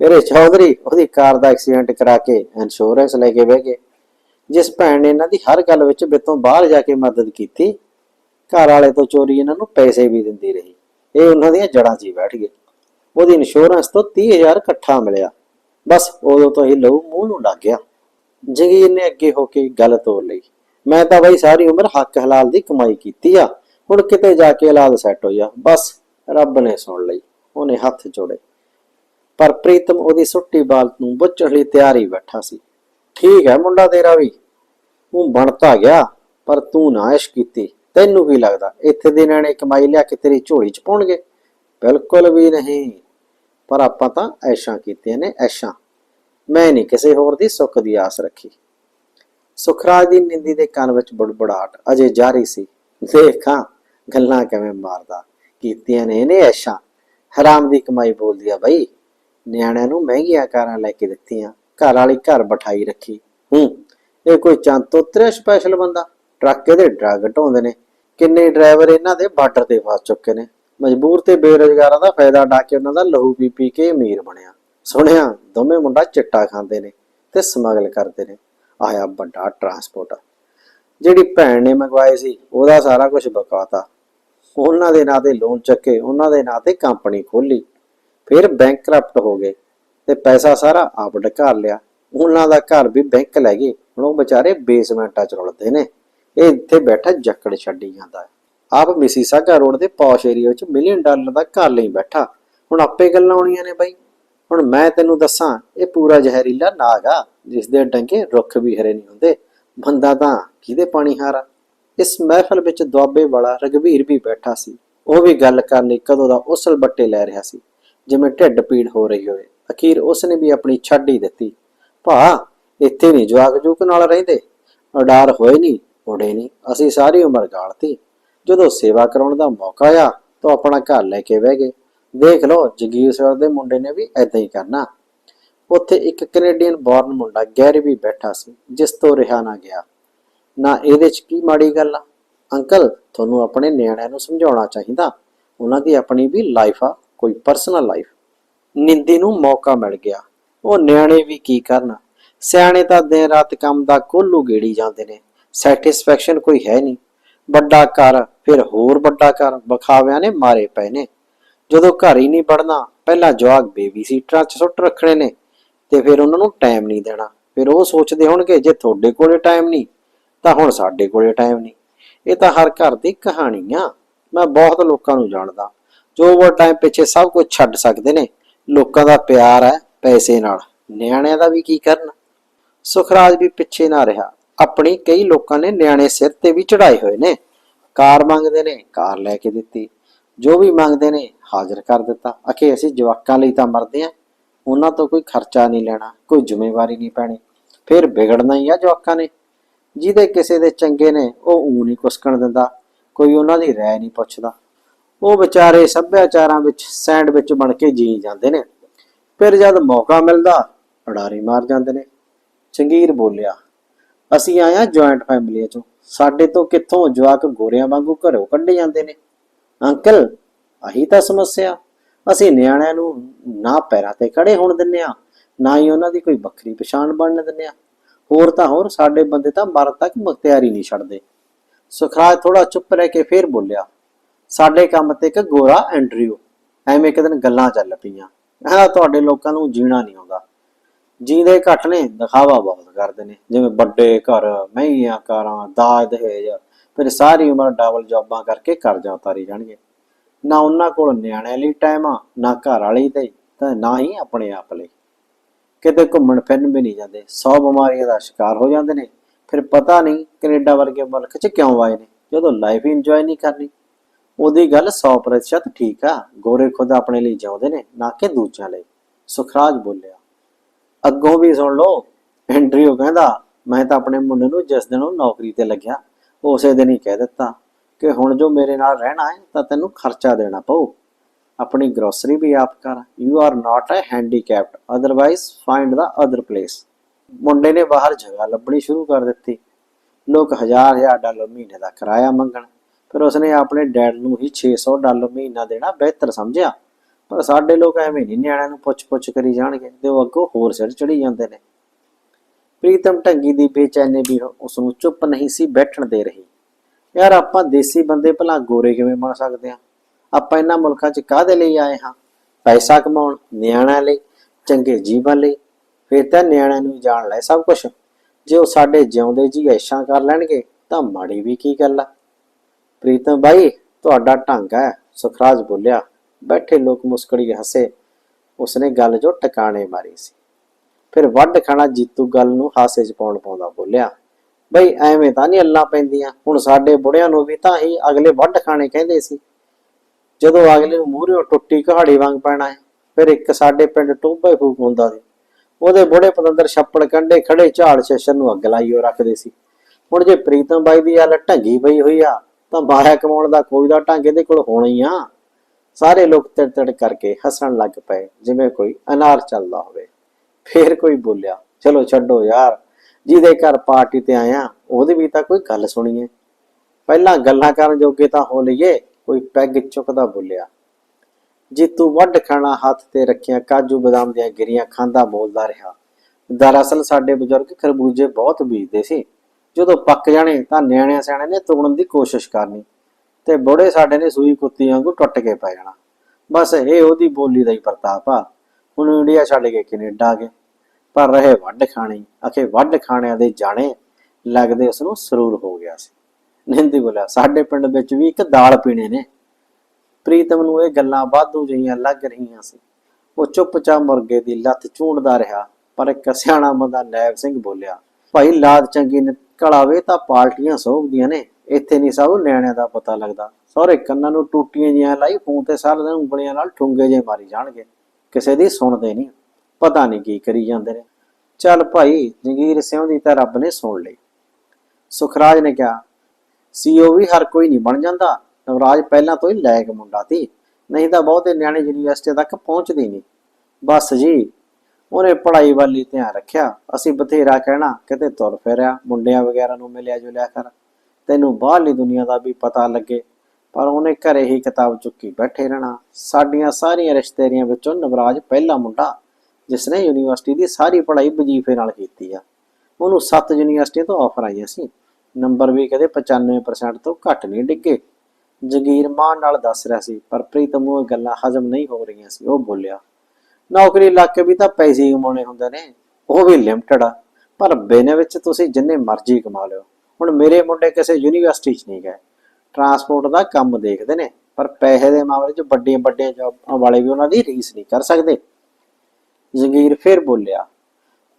ਇਹਦੇ ਚੌਧਰੀ, ਉਹਦੀ ਕਾਰ ਦਾ ਐਕਸੀਡੈਂਟ ਕਰਾ ਕੇ ਇੰਸ਼ੋਰੈਂਸ ਲੈ ਕੇ ਬਹਿ ਗਏ। ਜਿਸ ਭੈਣ ਨੇ ਇਹਨਾਂ ਦੀ ਹਰ ਗੱਲ ਵਿੱਚ ਬਿੱਤੋਂ ਬਾਹਰ ਜਾ ਕੇ ਮਦਦ ਕੀਤੀ, ਘਰ ਵਾਲੇ ਤੋਂ ਚੋਰੀ ਇਹਨਾਂ ਨੂੰ ਪੈਸੇ ਵੀ ਦਿੰਦੀ ਰਹੀ। ਇਹ ਉਹਨਾਂ ਦੀਆਂ ਜੜਾਂ 'ਚ ਹੀ ਬੈਠ ਗਏ। ਉਹਦੀ ਇੰਸ਼ੋਰੈਂਸ ਤੋਂ 30000 ਇਕੱਠਾ ਮਿਲਿਆ। ਬਸ ਉਦੋਂ ਤੋਂ ਹੀ ਲਹੂ ਮੂੰਹ ਨੂੰ ਲੱਗ ਗਿਆ। ਜਗੀਰ ਨੇ ਅੱਗੇ ਹੋ ਕੇ ਗੱਲ ਤੋਰ ਲਈ। ਮੈਂ ਤਾਂ ਬਈ, ਸਾਰੀ ਉਮਰ ਹੱਕ ਹਲਾਲ ਦੀ ਕਮਾਈ ਕੀਤੀ ਆ। ਹੁਣ ਕਿਤੇ ਜਾ ਕੇ ਔਲਾਦ ਸੈੱਟ ਹੋਈ ਆ। ਬਸ ਰੱਬ ਨੇ ਸੁਣ ਲਈ, ਉਹਨੇ ਹੱਥ ਜੋੜੇ। ਪਰ ਪ੍ਰੀਤਮ ਉਹਦੀ ਸੁੱਟੀ ਬਾਲ ਨੂੰ ਬੁੱਝਣ ਲਈ ਤਿਆਰ ਹੀ ਬੈਠਾ ਸੀ। ਠੀਕ ਹੈ ਮੁੰਡਾ ਤੇਰਾ ਵੀ, ਤੂੰ ਬਣਤਾ ਗਿਆ, ਪਰ ਤੂੰ ਨਾ ਇਸ਼ ਕੀਤੀ। ਤੈਨੂੰ ਕੀ ਲੱਗਦਾ, ਇੱਥੇ ਦੇ ਨਿਆਣੇ ਕਮਾਈ ਲਿਆ ਕੇ ਤੇਰੀ ਝੋਲੀ ਚ ਪਾਉਣਗੇ? ਬਿਲਕੁਲ ਵੀ ਨਹੀਂ। ਪਰ ਆਪਾਂ ਤਾਂ ਐਸ਼ਾਂ ਕੀਤੀਆਂ ਨੇ, ਐਸ਼ਾਂ। ਮੈਂ ਨਹੀਂ ਕਿਸੇ ਹੋਰ ਦੀ ਸੁੱਖ ਦੀ ਆਸ ਰੱਖੀ। ਸੁਖਰਾਜ ਦੀ ਨਿੰਦੀ ਦੇ ਕੰਨ ਵਿੱਚ ਬੜਬੜਾਟ ਅਜੇ ਜਾਰੀ ਸੀ। ਦੇਖਾਂ। ਗੱਲਾਂ ਕਿਵੇਂ ਮਾਰਦਾ? ਕੀਤੀਆਂ ਨੇ ਇਹਨੇ ਐਸ਼ਾਂ? ਹਰਾਮ ਦੀ ਕਮਾਈ ਬੋਲਦੀ ਆ ਬਈ। ਨਿਆਣਿਆਂ ਨੂੰ ਮਹਿੰਗੀਆਂ ਕਾਰਾਂ ਲੈ ਕੇ ਦਿੱਤੀਆਂ। ਘਰ ਵਾਲੀ ਘਰ ਬਿਠਾਈ ਰੱਖੀ। ਹੂੰ, ਇਹ ਕੋਈ ਚੰਦ ਤੋਂ ਉਤਰਿਆ ਸਪੈਸ਼ਲ ਬੰਦਾ? ਟਰੱਕ ਇਹਦੇ ਡਰੱਗ ਢੋਂਦੇ ਨੇ। ਕਿੰਨੇ ਡਰਾਈਵਰ ਇਹਨਾਂ ਦੇ ਬਾਰਡਰ ਤੇ ਫਸ ਚੁੱਕੇ ਨੇ। ਮਜਬੂਰ ਤੇ ਬੇਰੁਜ਼ਗਾਰਾਂ ਦਾ ਫਾਇਦਾ ਡਾ ਕੇ ਉਹਨਾਂ ਦਾ ਲਹੂ ਪੀ ਪੀ ਕੇ ਅਮੀਰ ਬਣਿਆ। ਸੁਣਿਆ, ਦੋਵੇਂ ਮੁੰਡਾ ਚਿੱਟਾ ਖਾਂਦੇ ਨੇ ਤੇ ਸਮਗਲ ਕਰਦੇ ਨੇ। ਆਇਆ ਵੱਡਾ ਟਰਾਂਸਪੋਰਟ ਜਿਹੜੀ ਭੈਣ ਨੇ ਮੰਗਵਾਏ ਸੀ, ਉਹਦਾ ਸਾਰਾ ਕੁਝ ਬਕਾਤਾ। ਉਹਨਾਂ ਦੇ ਨਾਂ ਤੇ ਲੋਨ ਚੱਕੇ, ਉਹਨਾਂ ਦੇ ਨਾਂ ਤੇ ਕੰਪਨੀ ਖੋਲੀ ਫਿਰ ਬੈਂਕਰਪਟ ਹੋ ਗਏ ਤੇ ਪੈਸਾ ਸਾਰਾ ਆਪ ਢਕਾਰ ਲਿਆ। ਉਹਨਾਂ ਦਾ ਘਰ ਵੀ ਬੈਂਕ ਲੈ ਗਏ। ਹੁਣ ਉਹ ਵਿਚਾਰੇ ਬੇਸਮੈਂਟਾਂ ਚ ਰੁਲਦੇ ਨੇ। ਇਹ ਇੱਥੇ ਬੈਠਾ ਜੱਕੜ ਛੱਡੀ ਜਾਂਦਾ ਹੈ। ਆਪ ਮਿਸੀਸਾਗਾ ਰੋਡ ਦੇ ਪੌਸ਼ ਏਰੀਆ ਵਿੱਚ ਮਿਲੀਅਨ ਡਾਲਰ ਦਾ ਘਰ ਲਈ ਬੈਠਾ। ਹੁਣ ਆਪੇ ਗੱਲਾਂ ਆਉਣੀਆਂ ਨੇ ਬਾਈ। ਹੁਣ ਮੈਂ ਤੈਨੂੰ ਦੱਸਾਂ, ਇਹ ਪੂਰਾ ਜ਼ਹਿਰੀਲਾ ਨਾਗ ਆ ਜਿਸ ਦੇ ਡੰਗੇ ਰੁੱਖ ਵੀ ਹਰੇ ਨਹੀਂ ਹੁੰਦੇ। ਬੰਦਾ ਤਾਂ ਕਿਹਦੇ ਪਾਣੀ ਹਾਰਾ ਇਸ ਮਹਿਫਲ ਵਿੱਚ ਦੁਆਬੇ ਵਾਲਾ ਰਗਵੀਰ ਵੀ ਬੈਠਾ ਸੀ। ਉਹ ਵੀ ਗੱਲ ਕਰਨ ਲਈ ਕਦੋਂ ਦਾ ਉਸਲ ਬੱਟੇ ਲੈ ਰਿਹਾ ਸੀ, ਜਿਵੇਂ ਢਿੱਡ ਪੀੜ ਹੋ ਰਹੀ ਹੋਵੇ। ਅਖੀਰ ਉਸਨੇ ਵੀ ਆਪਣੀ ਛੱਡ ਹੀ ਦਿੱਤੀ। ਭਾ, ਇੱਥੇ ਨਹੀਂ ਜਵਾਕ ਜੂਕ ਨਾਲ ਰਹਿੰਦੇ? ਅਡਾਰ ਹੋਏ ਨਹੀਂ ਉੜੇ ਨਹੀਂ। ਅਸੀਂ ਸਾਰੀ ਉਮਰ ਗਾਲਤੀ। ਜਦੋਂ ਸੇਵਾ ਕਰਾਉਣ ਦਾ ਮੌਕਾ ਆ ਤਾਂ ਆਪਣਾ ਘਰ ਲੈ ਕੇ ਬਹਿ ਗਏ। ਦੇਖ ਲਓ, ਜਗੀਰ ਸਰ ਦੇ ਮੁੰਡੇ ਨੇ ਵੀ ਐਦਾਂ ਹੀ ਕਰਨਾ। ਉੱਥੇ ਇੱਕ ਕੈਨੇਡੀਅਨ ਬੌਰਨ ਮੁੰਡਾ ਗੈਰੀ ਵੀ ਬੈਠਾ ਸੀ, ਜਿਸ ਤੋਂ ਰਿਹਾ ਨਾ ਗਿਆ। ਨਾ ਇਹਦੇ ਚ ਕੀ ਮਾੜੀ ਗੱਲ ਆ? ਅੰਕਲ, ਤੁਹਾਨੂੰ ਆਪਣੇ ਨਿਆਣਿਆਂ ਨੂੰ ਸਮਝਾਉਣਾ ਚਾਹੀਦਾ। ਉਹਨਾਂ ਦੀ ਆਪਣੀ ਵੀ ਲਾਈਫ ਆ, ਕੋਈ ਪਰਸਨਲ ਲਾਈਫ ਨਿੰਦੀ ਨੂੰ ਮੌਕਾ ਮਿਲ ਗਿਆ। ਉਹ ਨਿਆਣੇ ਵੀ ਕੀ ਕਰਨ? ਸਿਆਣੇ ਤਾਂ ਦਿਨ ਰਾਤ ਕੰਮ ਦਾ ਕੋਲੂ ਗੇੜੀ ਜਾਂਦੇ ਨੇ। ਸੈਟੀਸਫੈਕਸ਼ਨ ਕੋਈ ਹੈ ਨਹੀਂ। ਵੱਡਾ ਘਰ, ਫਿਰ ਹੋਰ ਵੱਡਾ ਘਰ ਬਖਾਵਿਆਂ ਨੇ ਮਾਰੇ ਪਏ ਨੇ। ਜਦੋਂ ਘਰ ਹੀ ਨਹੀਂ ਪੜਨਾ ਪਹਿਲਾਂ ਜਵਾਕ ਬੇਬੀ ਸੀਟਰਾਂ 'ਚ ਸੁੱਟ ਰੱਖਣੇ ਨੇ। ਤੇ ਫਿਰ ਉਹਨਾਂ ਨੂੰ ਟਾਈਮ ਨਹੀਂ ਦੇਣਾ। ਫਿਰ ਉਹ ਸੋਚਦੇ ਹੋਣਗੇ, ਜੇ ਤੁਹਾਡੇ ਕੋਲੇ ਟਾਈਮ ਨਹੀਂ, ਤਾਂ ਹੁਣ ਸਾਡੇ ਕੋਲੇ ਟਾਈਮ ਨਹੀਂ। ਇਹ ਤਾਂ ਹਰ ਘਰ ਦੀ ਕਹਾਣੀ ਆ। ਮੈਂ ਬਹੁਤ ਲੋਕਾਂ ਨੂੰ ਜਾਣਦਾ। ਜੋ ਉਹ ਟਾਈਮ ਪਿੱਛੇ ਸਭ ਕੁਝ ਛੱਡ ਸਕਦੇ ਨੇ, ਲੋਕਾਂ ਦਾ ਪਿਆਰ ਹੈ ਪੈਸੇ ਨਾਲ। ਨਿਆਣਿਆਂ ਦਾ ਵੀ ਕੀ ਕਰਨ? ਸੁਖਰਾਜ ਵੀ ਪਿੱਛੇ ਨਾ ਰਿਹਾ। ਆਪਣੀ ਕਈ ਲੋਕਾਂ ਨੇ ਨਿਆਣੇ ਸਿਰ ਤੇ ਵੀ ਚੜਾਏ ਹੋਏ ਨੇ। ਕਾਰ ਮੰਗਦੇ ਨੇ, ਕਾਰ ਲੈ ਕੇ ਦਿੱਤੀ। ਜੋ ਵੀ ਮੰਗਦੇ ਨੇ, ਹਾਜ਼ਰ ਕਰ ਦਿੱਤਾ। ਅਖੇ ਅਸੀਂ ਜਵਾਕਾਂ ਲਈ ਤਾਂ ਮਰਦੇ ਆ ਉਹਨਾਂ ਤੋਂ ਕੋਈ ਖਰਚਾ ਨਹੀਂ ਲੈਣਾ, ਕੋਈ ਜ਼ਿੰਮੇਵਾਰੀ ਨਹੀਂ ਪੈਣੀ। ਫਿਰ ਵਿਗੜਨਾ ਹੀ ਆ ਜਵਾਕਾਂ ਨੇ। ਜਿਹਦੇ ਕਿਸੇ ਦੇ ਚੰਗੇ ਨੇ, ਉਹ ਊਂ ਨਹੀਂ ਕੁਸਕਣ ਦਿੰਦਾ, ਕੋਈ ਉਹਨਾਂ ਦੀ ਰਾਏ ਨਹੀਂ ਪੁੱਛਦਾ। ਉਹ ਵਿਚਾਰੇ ਸੱਭਿਆਚਾਰਾਂ ਵਿੱਚ ਸੈਂਡਵਿਚ ਬਣ ਕੇ ਜੀ ਜਾਂਦੇ ਨੇ। ਫਿਰ ਜਦ ਮੌਕਾ ਮਿਲਦਾ ਅਡਾਰੀ ਮਾਰ ਜਾਂਦੇ ਨੇ। ਚੰਗੀਰ ਬੋਲਿਆ, ਅਸੀਂ ਆਇਆ ਜੁਆਇੰਟ ਫੈਮਿਲੀ ਚੋਂ। ਸਾਡੇ ਤੋਂ ਕਿੱਥੋਂ ਜਵਾਕ ਗੋਰਿਆਂ ਵਾਂਗੂ ਘਰੋਂ ਕੱਢੇ ਜਾਂਦੇ ਨੇ? ਅੰਕਲ, ਆਹੀ ਤਾਂ ਸਮੱਸਿਆ। ਅਸੀਂ ਨਿਆਣਿਆਂ ਨੂੰ ਨਾ ਪੈਰਾਂ ਤੇ ਖੜੇ ਹੋਣ ਦਿੰਨੇ ਆ ਨਾ ਹੀ ਉਹਨਾਂ ਦੀ ਕੋਈ ਵੱਖਰੀ ਪਛਾਣ ਬਣਨ ਦਿੰਨੇ ਆ ਹੋਰ ਤਾਂ ਹੋਰ, ਸਾਡੇ ਬੰਦੇ ਤਾਂ ਮਰਨ ਤੱਕ ਮੁਖਤਿਆਰੀ ਨਹੀਂ ਛੱਡਦੇ। ਸੁਖਰਾਜ ਥੋੜਾ ਚੁੱਪ ਰਹਿ ਕੇ ਫੇਰ ਬੋਲਿਆ, ਸਾਡੇ ਕੰਮ ਤੇ ਇੱਕ ਗੋਰਾ ਐਂਡਰਿਊ ਐਵੇਂ ਇੱਕ ਦਿਨ ਗੱਲਾਂ ਚੱਲ ਪਈਆਂ। ਕਹਿੰਦਾ ਤੁਹਾਡੇ ਲੋਕਾਂ ਨੂੰ ਜੀਣਾ ਨਹੀਂ ਆਉਂਦਾ। ਜੀਂਦੇ ਘੱਟ ਨੇ, ਦਿਖਾਵਾ ਬਹੁਤ ਕਰਦੇ ਨੇ। ਜਿਵੇਂ ਵੱਡੇ ਘਰ, ਮਹਿੰਗੀਆਂ ਕਾਰਾਂ, ਦਾਜ ਦਹੇਜ, ਫਿਰ ਸਾਰੀ ਉਮਰ ਡਬਲ ਜੌਬਾਂ ਕਰਕੇ ਕਰਜ਼ਾ ਉਤਾਰੀ ਜਾਣਗੇ। ਨਾ ਉਹਨਾਂ ਕੋਲ ਨਿਆਣਿਆਂ ਲਈ ਟਾਈਮ ਆ, ਨਾ ਘਰ ਵਾਲੀ ਤੇ ਤਾਂ ਨਾ ਹੀ ਆਪਣੇ ਆਪ ਲਈ। ਕਿਤੇ ਘੁੰਮਣ ਫਿਰਨ ਵੀ ਨਹੀਂ ਜਾਂਦੇ। 100 ਬਿਮਾਰੀਆਂ ਦਾ ਸ਼ਿਕਾਰ ਹੋ ਜਾਂਦੇ ਨੇ। ਫਿਰ ਪਤਾ ਨਹੀਂ ਕੈਨੇਡਾ ਵਰਗੇ ਮੁਲਕ 'ਚ ਕਿਉਂ ਆਏ ਨੇ, ਜਦੋਂ ਲਾਈਫ ਇੰਜੋਏ ਨਹੀਂ ਕਰਨੀ। ਉਹਦੀ ਗੱਲ 100% ਠੀਕ ਆ। ਗੋਰੇ ਖੁਦ ਆਪਣੇ ਲਈ ਜਿਉਂਦੇ ਨੇ, ਨਾ ਕਿ ਦੂਜਿਆਂ ਲਈ। ਸੁਖਰਾਜ ਬੋਲਿਆ, ਅੱਗੋਂ ਵੀ ਸੁਣ ਲਓ ਐਂਡਰਿਊ ਕਹਿੰਦਾ, ਮੈਂ ਤਾਂ ਆਪਣੇ ਮੁੰਡੇ ਨੂੰ ਜਿਸ ਦਿਨ ਉਹ ਨੌਕਰੀ ਤੇ ਲੱਗਿਆ, ਉਸੇ ਦਿਨ ਹੀ ਕਹਿ ਦਿੱਤਾ। ਕਿ ਹੁਣ ਜੋ ਮੇਰੇ ਨਾਲ ਰਹਿਣਾ ਹੈ, ਤਾਂ ਤੈਨੂੰ ਖਰਚਾ ਦੇਣਾ ਪਊ। ਆਪਣੀ ਗਰੋਸਰੀ ਵੀ ਆਪ ਕਰ। You are not a handicapped otherwise find the other place ਮੁੰਡੇ ਨੇ ਬਾਹਰ ਜਗ੍ਹਾ ਲੱਭਣੀ ਸ਼ੁਰੂ ਕਰ ਦਿੱਤੀ। ਲੋਕ ਹਜ਼ਾਰ ਹਜ਼ਾਰ ਡਾਲਰ ਮਹੀਨੇ ਦਾ ਕਿਰਾਇਆ ਮੰਗਣ। ਫਿਰ ਉਸਨੇ ਆਪਣੇ ਡੈਡ ਨੂੰ ਹੀ 600 ਡਾਲਰ ਮਹੀਨਾ ਦੇਣਾ ਬਿਹਤਰ ਸਮਝਿਆ। ਪਰ ਸਾਡੇ ਲੋਕ ਐਵੇਂ ਨਹੀਂ ਨਿਆਣਿਆਂ ਨੂੰ ਪੁੱਛ-ਪੁੱਛ ਕਰੀ ਜਾਣਗੇ, ਤੇ ਉਹ ਅੱਗੋਂ ਹੋਰ ਸਿਰ ਚੜੀ ਜਾਂਦੇ ਨੇ। ਪ੍ਰੀਤਮ ਢੰਗੀ ਦੀ ਬੇਚੈਨੀ ਵੀ ਉਸ ਨੂੰ ਚੁੱਪ ਨਹੀਂ ਸੀ ਬੈਠਣ ਦੇ ਰਹੀ। ਯਾਰ ਆਪਾਂ ਦੇਸੀ ਬੰਦੇ ਭਲਾ ਗੋਰੇ ਕਿਵੇਂ ਬਣ ਸਕਦੇ ਆ ਆਪਾਂ ਇਹਨਾਂ ਮੁਲਕਾਂ 'ਚ ਕਾਹਦੇ ਲਈ ਆਏ ਹਾਂ? ਪੈਸਾ ਕਮਾਉਣ, ਨਿਆਣਿਆਂ ਲਈ, ਚੰਗੇ ਜੀਵਨ ਲਈ। ਫਿਰ ਤਾਂ ਨਿਆਣਿਆਂ ਨੂੰ ਹੀ ਜਾਣ ਲੈ ਸਭ ਕੁਝ ਜੇ ਉਹ ਸਾਡੇ ਜਿਉਂਦੇ ਜੀ ਐਸ਼ਾਂ ਕਰ ਲੈਣਗੇ, ਤਾਂ ਮਾੜੀ ਵੀ ਕੀ ਗੱਲ ਆ? ਪ੍ਰੀਤਮ ਬਾਈ, ਤੁਹਾਡਾ ਢੰਗ ਹੈ। ਸੁਖਰਾਜ ਬੋਲਿਆ, ਬੈਠੇ ਲੋਕ ਮੁਸਕੜੀ ਹੱਸੇ। ਉਸਨੇ ਗੱਲ ਜੋ ਟਿਕਾਣੇ ਮਾਰੀ ਸੀ। ਫਿਰ ਵੱਢ ਖਾਣਾ ਜੀਤੂ ਗੱਲ ਨੂੰ ਹਾਸੇ 'ਚ ਪਾਉਣ ਪਾਉਂਦਾ ਬੋਲਿਆ ਬਈ ਐਵੇਂ ਤਾਂ ਨਹੀਂ ਅੱਲਾ ਪੈਂਦੀਆਂ। ਹੁਣ ਸਾਡੇ ਬੁੜਿਆਂ ਨੂੰ ਵੀ ਤਾਂ ਹੀ ਅਗਲੇ ਵੱਢ ਖਾਣੇ ਕਹਿੰਦੇ ਸੀ। ਜਦੋਂ ਅਗਲੇ ਨੂੰ ਮੂਹਰੇ ਟੁੱਟੀ ਕਹਾੜੀ ਵਾਂਗ ਪੈਣਾ ਹੈ, ਫਿਰ ਇੱਕ ਸਾਡੇ ਪਿੰਡ ਟੋਭੇ ਫੂਕ ਹੁੰਦਾ ਸੀ। ਉਹਦੇ ਬੁੜੇ ਪਤੰਦਰ ਛੱਪੜ ਕੰਡੇ ਖੜੇ ਝਾੜ ਸ਼ੇਸ਼ਰ ਨੂੰ ਅੱਗ ਲਾਈਓ ਰੱਖਦੇ ਸੀ। ਹੁਣ ਜੇ ਪ੍ਰੀਤਮ ਬਾਈ ਦੀ ਹਾਲ ਢੰਗੀ ਪਈ ਹੋਈ ਆ, ਤਾਂ ਬਾਹਰ ਕਮਾਉਣ ਦਾ ਕੋਈ ਦਾ ਢੰਗ ਇਹਦੇ ਕੋਲ ਹੋਣਾ ਹੀ ਆ। ਸਾਰੇ ਲੋਕ ਤਿੜ ਤਿੜ ਕਰਕੇ ਹੱਸਣ ਲੱਗ ਪਏ, ਜਿਵੇਂ ਕੋਈ ਅਨਾਰ ਚੱਲਦਾ ਹੋਵੇ। ਫੇਰ ਕੋਈ ਬੋਲਿਆ, ਚਲੋ ਛੱਡੋ ਯਾਰ ਜਿਹਦੇ ਘਰ ਪਾਰਟੀ ਤੇ ਆਇਆ, ਉਹਦੀ ਵੀ ਤਾਂ ਕੋਈ ਗੱਲ ਸੁਣੀਏ। ਪਹਿਲਾਂ ਗੱਲਾਂ ਕਰਨ ਜੋਗੇ ਤਾਂ ਹੋ ਲਈਏ, ਕੋਈ ਪੈਗ ਚੁੱਕਦਾ ਬੋਲਿਆ। ਜੇ ਤੂੰ ਵੱਢ ਖਾਣਾ ਹੱਥ ਤੇ ਰੱਖਿਆ, ਕਾਜੂ ਬਦਾਮ ਦੀਆਂ ਗਿਰੀਆਂ ਖਾਂਦਾ ਬੋਲਦਾ ਰਿਹਾ। ਦਰਅਸਲ ਸਾਡੇ ਬਜ਼ੁਰਗ ਖਰਬੂਜੇ ਬਹੁਤ ਬੀਜਦੇ ਸੀ। ਜਦੋਂ ਪੱਕ ਜਾਣੇ ਤਾਂ ਨਿਆਣਿਆਂ ਸਿਆਣਿਆਂ ਨੇ ਤੋੜਨ ਦੀ ਕੋਸ਼ਿਸ਼ ਕਰਨੀ ਤੇ ਬੁੜੇ ਸਾਡੇ ਨੇ ਸੂਈ ਕੁੱਤੀ ਵਾਂਗੂ ਟੁੱਟ ਕੇ ਪੈ ਜਾਣਾ। ਬਸ ਇਹ ਉਹਦੀ ਬੋਲੀ ਦਾ ਹੀ ਪ੍ਰਤਾਪ ਆ। ਹੁਣ ਇੰਡੀਆ ਛੱਡ ਕੇ ਕੈਨੇਡਾ ਆ ਗਏ। ਪਰ ਰਹੇ ਵੱਢ ਖਾਣੇ। ਅਖੇ ਵੱਢ ਖਾਣਿਆਂ ਦੇ ਜਾਣੇ ਲੱਗਦੇ ਉਸ ਨੂੰ ਸਰੂਰ ਹੋ ਗਿਆ ਸੀ। ਨਿੰਦੀ ਬੋਲਿਆ, ਸਾਡੇ ਪਿੰਡ ਵਿੱਚ ਵੀ ਇੱਕ ਦਾਲ ਪੀਣੇ ਨੇ। ਪ੍ਰੀਤਮ ਨੂੰ ਇਹ ਗੱਲਾਂ ਵਾਧੂ ਜਿਹੀਆਂ ਲੱਗ ਰਹੀਆਂ ਸੀ। ਉਹ ਚੁੱਪਚਾਪ ਮੁਰਗੇ ਦੀ ਲੱਤ ਝੂੰਡਦਾ ਰਿਹਾ, ਪਰ ਇੱਕ ਸਿਆਣਾ ਬੰਦਾ ਨੈਬ ਸਿੰਘ ਬੋਲਿਆ, ਭਾਈ, ਲਾਦ ਚੰਗੀ ਨਿਕਲ ਤਾਂ ਪਾਰਟੀਆਂ ਸੋਭਦੀਆਂ ਨੇ। ਇੱਥੇ ਨਹੀਂ ਸਭ ਨਿਆਣਿਆਂ ਦਾ ਪਤਾ ਲੱਗਦਾ। ਸਹੁਰੇ ਕੰਨਾਂ ਨੂੰ ਟੂਟੀਆਂ ਜੀਆਂ ਲਾਈ ਫੋਨ ਤੇ ਸਾਰਾ ਦਿਨ ਉਂਗਲੀਆਂ ਨਾਲ ਠੁੰਗੇ ਜੇ ਮਾਰੀ ਜਾਣਗੇ। ਕਿਸੇ ਦੀ ਸੁਣਦੇ ਨਹੀਂ। ਪਤਾ ਨਹੀਂ ਕੀ ਕਰੀ ਜਾਂਦੇ ਨੇ। ਚੱਲ ਭਾਈ, ਜੰਗੀਰ ਸਿੰਘ ਦੀ ਤਾਂ ਰੱਬ ਨੇ ਸੁਣ ਲਈ। ਸੁਖਰਾਜ ਨੇ ਕਿਹਾ, ਸੀਓ ਵੀ ਹਰ ਕੋਈ ਨਹੀਂ ਬਣ ਜਾਂਦਾ। ਨਵਰਾਜ ਪਹਿਲਾਂ ਤੋਂ ਹੀ ਲਾਇਕ ਮੁੰਡਾ ਸੀ। ਨਹੀਂ ਤਾਂ ਬਹੁਤੇ ਨਿਆਣੇ ਯੂਨੀਵਰਸਿਟੀ ਤੱਕ ਪਹੁੰਚਦੇ ਨਹੀਂ। ਬਸ ਜੀ, ਉਹਨੇ ਪੜ੍ਹਾਈ ਵੱਲ ਹੀ ਧਿਆਨ ਰੱਖਿਆ। ਅਸੀਂ ਬਥੇਰਾ ਕਹਿਣਾ, ਕਿਤੇ ਤੁਰ ਫਿਰਿਆ, ਮੁੰਡਿਆਂ ਵਗੈਰਾ ਨੂੰ ਮਿਲਿਆ ਜੁਲਿਆ ਕਰ। ਤੈਨੂੰ ਬਾਹਰਲੀ ਦੁਨੀਆ ਦਾ ਵੀ ਪਤਾ ਲੱਗੇ। ਪਰ ਉਹਨੇ ਘਰੇ ਹੀ ਕਿਤਾਬ ਚੁੱਕੀ ਬੈਠੇ ਰਹਿਣਾ। ਸਾਡੀਆਂ ਸਾਰੀਆਂ ਰਿਸ਼ਤੇਰੀਆਂ ਵਿੱਚੋਂ ਨਵਰਾਜ ਪਹਿਲਾ ਮੁੰਡਾ ਜਿਸਨੇ ਯੂਨੀਵਰਸਿਟੀ ਦੀ ਸਾਰੀ ਪੜ੍ਹਾਈ ਵਜੀਫੇ ਨਾਲ ਕੀਤੀ ਆ। ਉਹਨੂੰ ਸੱਤ ਯੂਨੀਵਰਸਿਟੀ ਤੋਂ ਆਫਰ ਆਈਆਂ ਸੀ। ਨੰਬਰ ਵੀ ਕਦੇ 95% ਤੋਂ ਘੱਟ ਨਹੀਂ ਡਿੱਗੇ। ਜਗੀਰ ਮਾਨ ਨਾਲ ਦੱਸ ਰਿਹਾ ਸੀ, ਪਰ ਪ੍ਰੀਤਮ ਨੂੰ ਇਹ ਗੱਲਾਂ ਹਜਮ ਨਹੀਂ ਹੋ ਰਹੀਆਂ ਸੀ, ਉਹ ਬੋਲਿਆ, ਨੌਕਰੀ ਲੱਗ ਕੇ ਵੀ ਤਾਂ ਪੈਸੇ ਹੀ ਕਮਾਉਣੇ ਹੁੰਦੇ ਨੇ, ਉਹ ਵੀ ਲਿਮਟਿਡ ਆ, ਪਰ ਬਿਨਾਂ ਵਿੱਚ ਤੁਸੀਂ ਜਿੰਨੇ ਮਰਜ਼ੀ ਕਮਾ ਲਿਓ। ਹੁਣ ਮੇਰੇ ਮੁੰਡੇ ਕਿਸੇ ਯੂਨੀਵਰਸਿਟੀ 'ਚ ਨਹੀਂ ਗਏ। ਟਰਾਂਸਪੋਰਟ ਦਾ ਕੰਮ ਦੇਖਦੇ ਨੇ, ਪਰ ਪੈਸੇ ਦੇ ਮਾਮਲੇ 'ਚ ਵੱਡੀਆਂ ਵੱਡੀਆਂ ਜੌਬਾਂ ਵਾਲੇ ਵੀ ਉਹਨਾਂ ਦੀ ਰੀਸ ਨਹੀਂ ਕਰ ਸਕਦੇ। ਜੰਗੀਰ ਫਿਰ ਬੋਲਿਆ,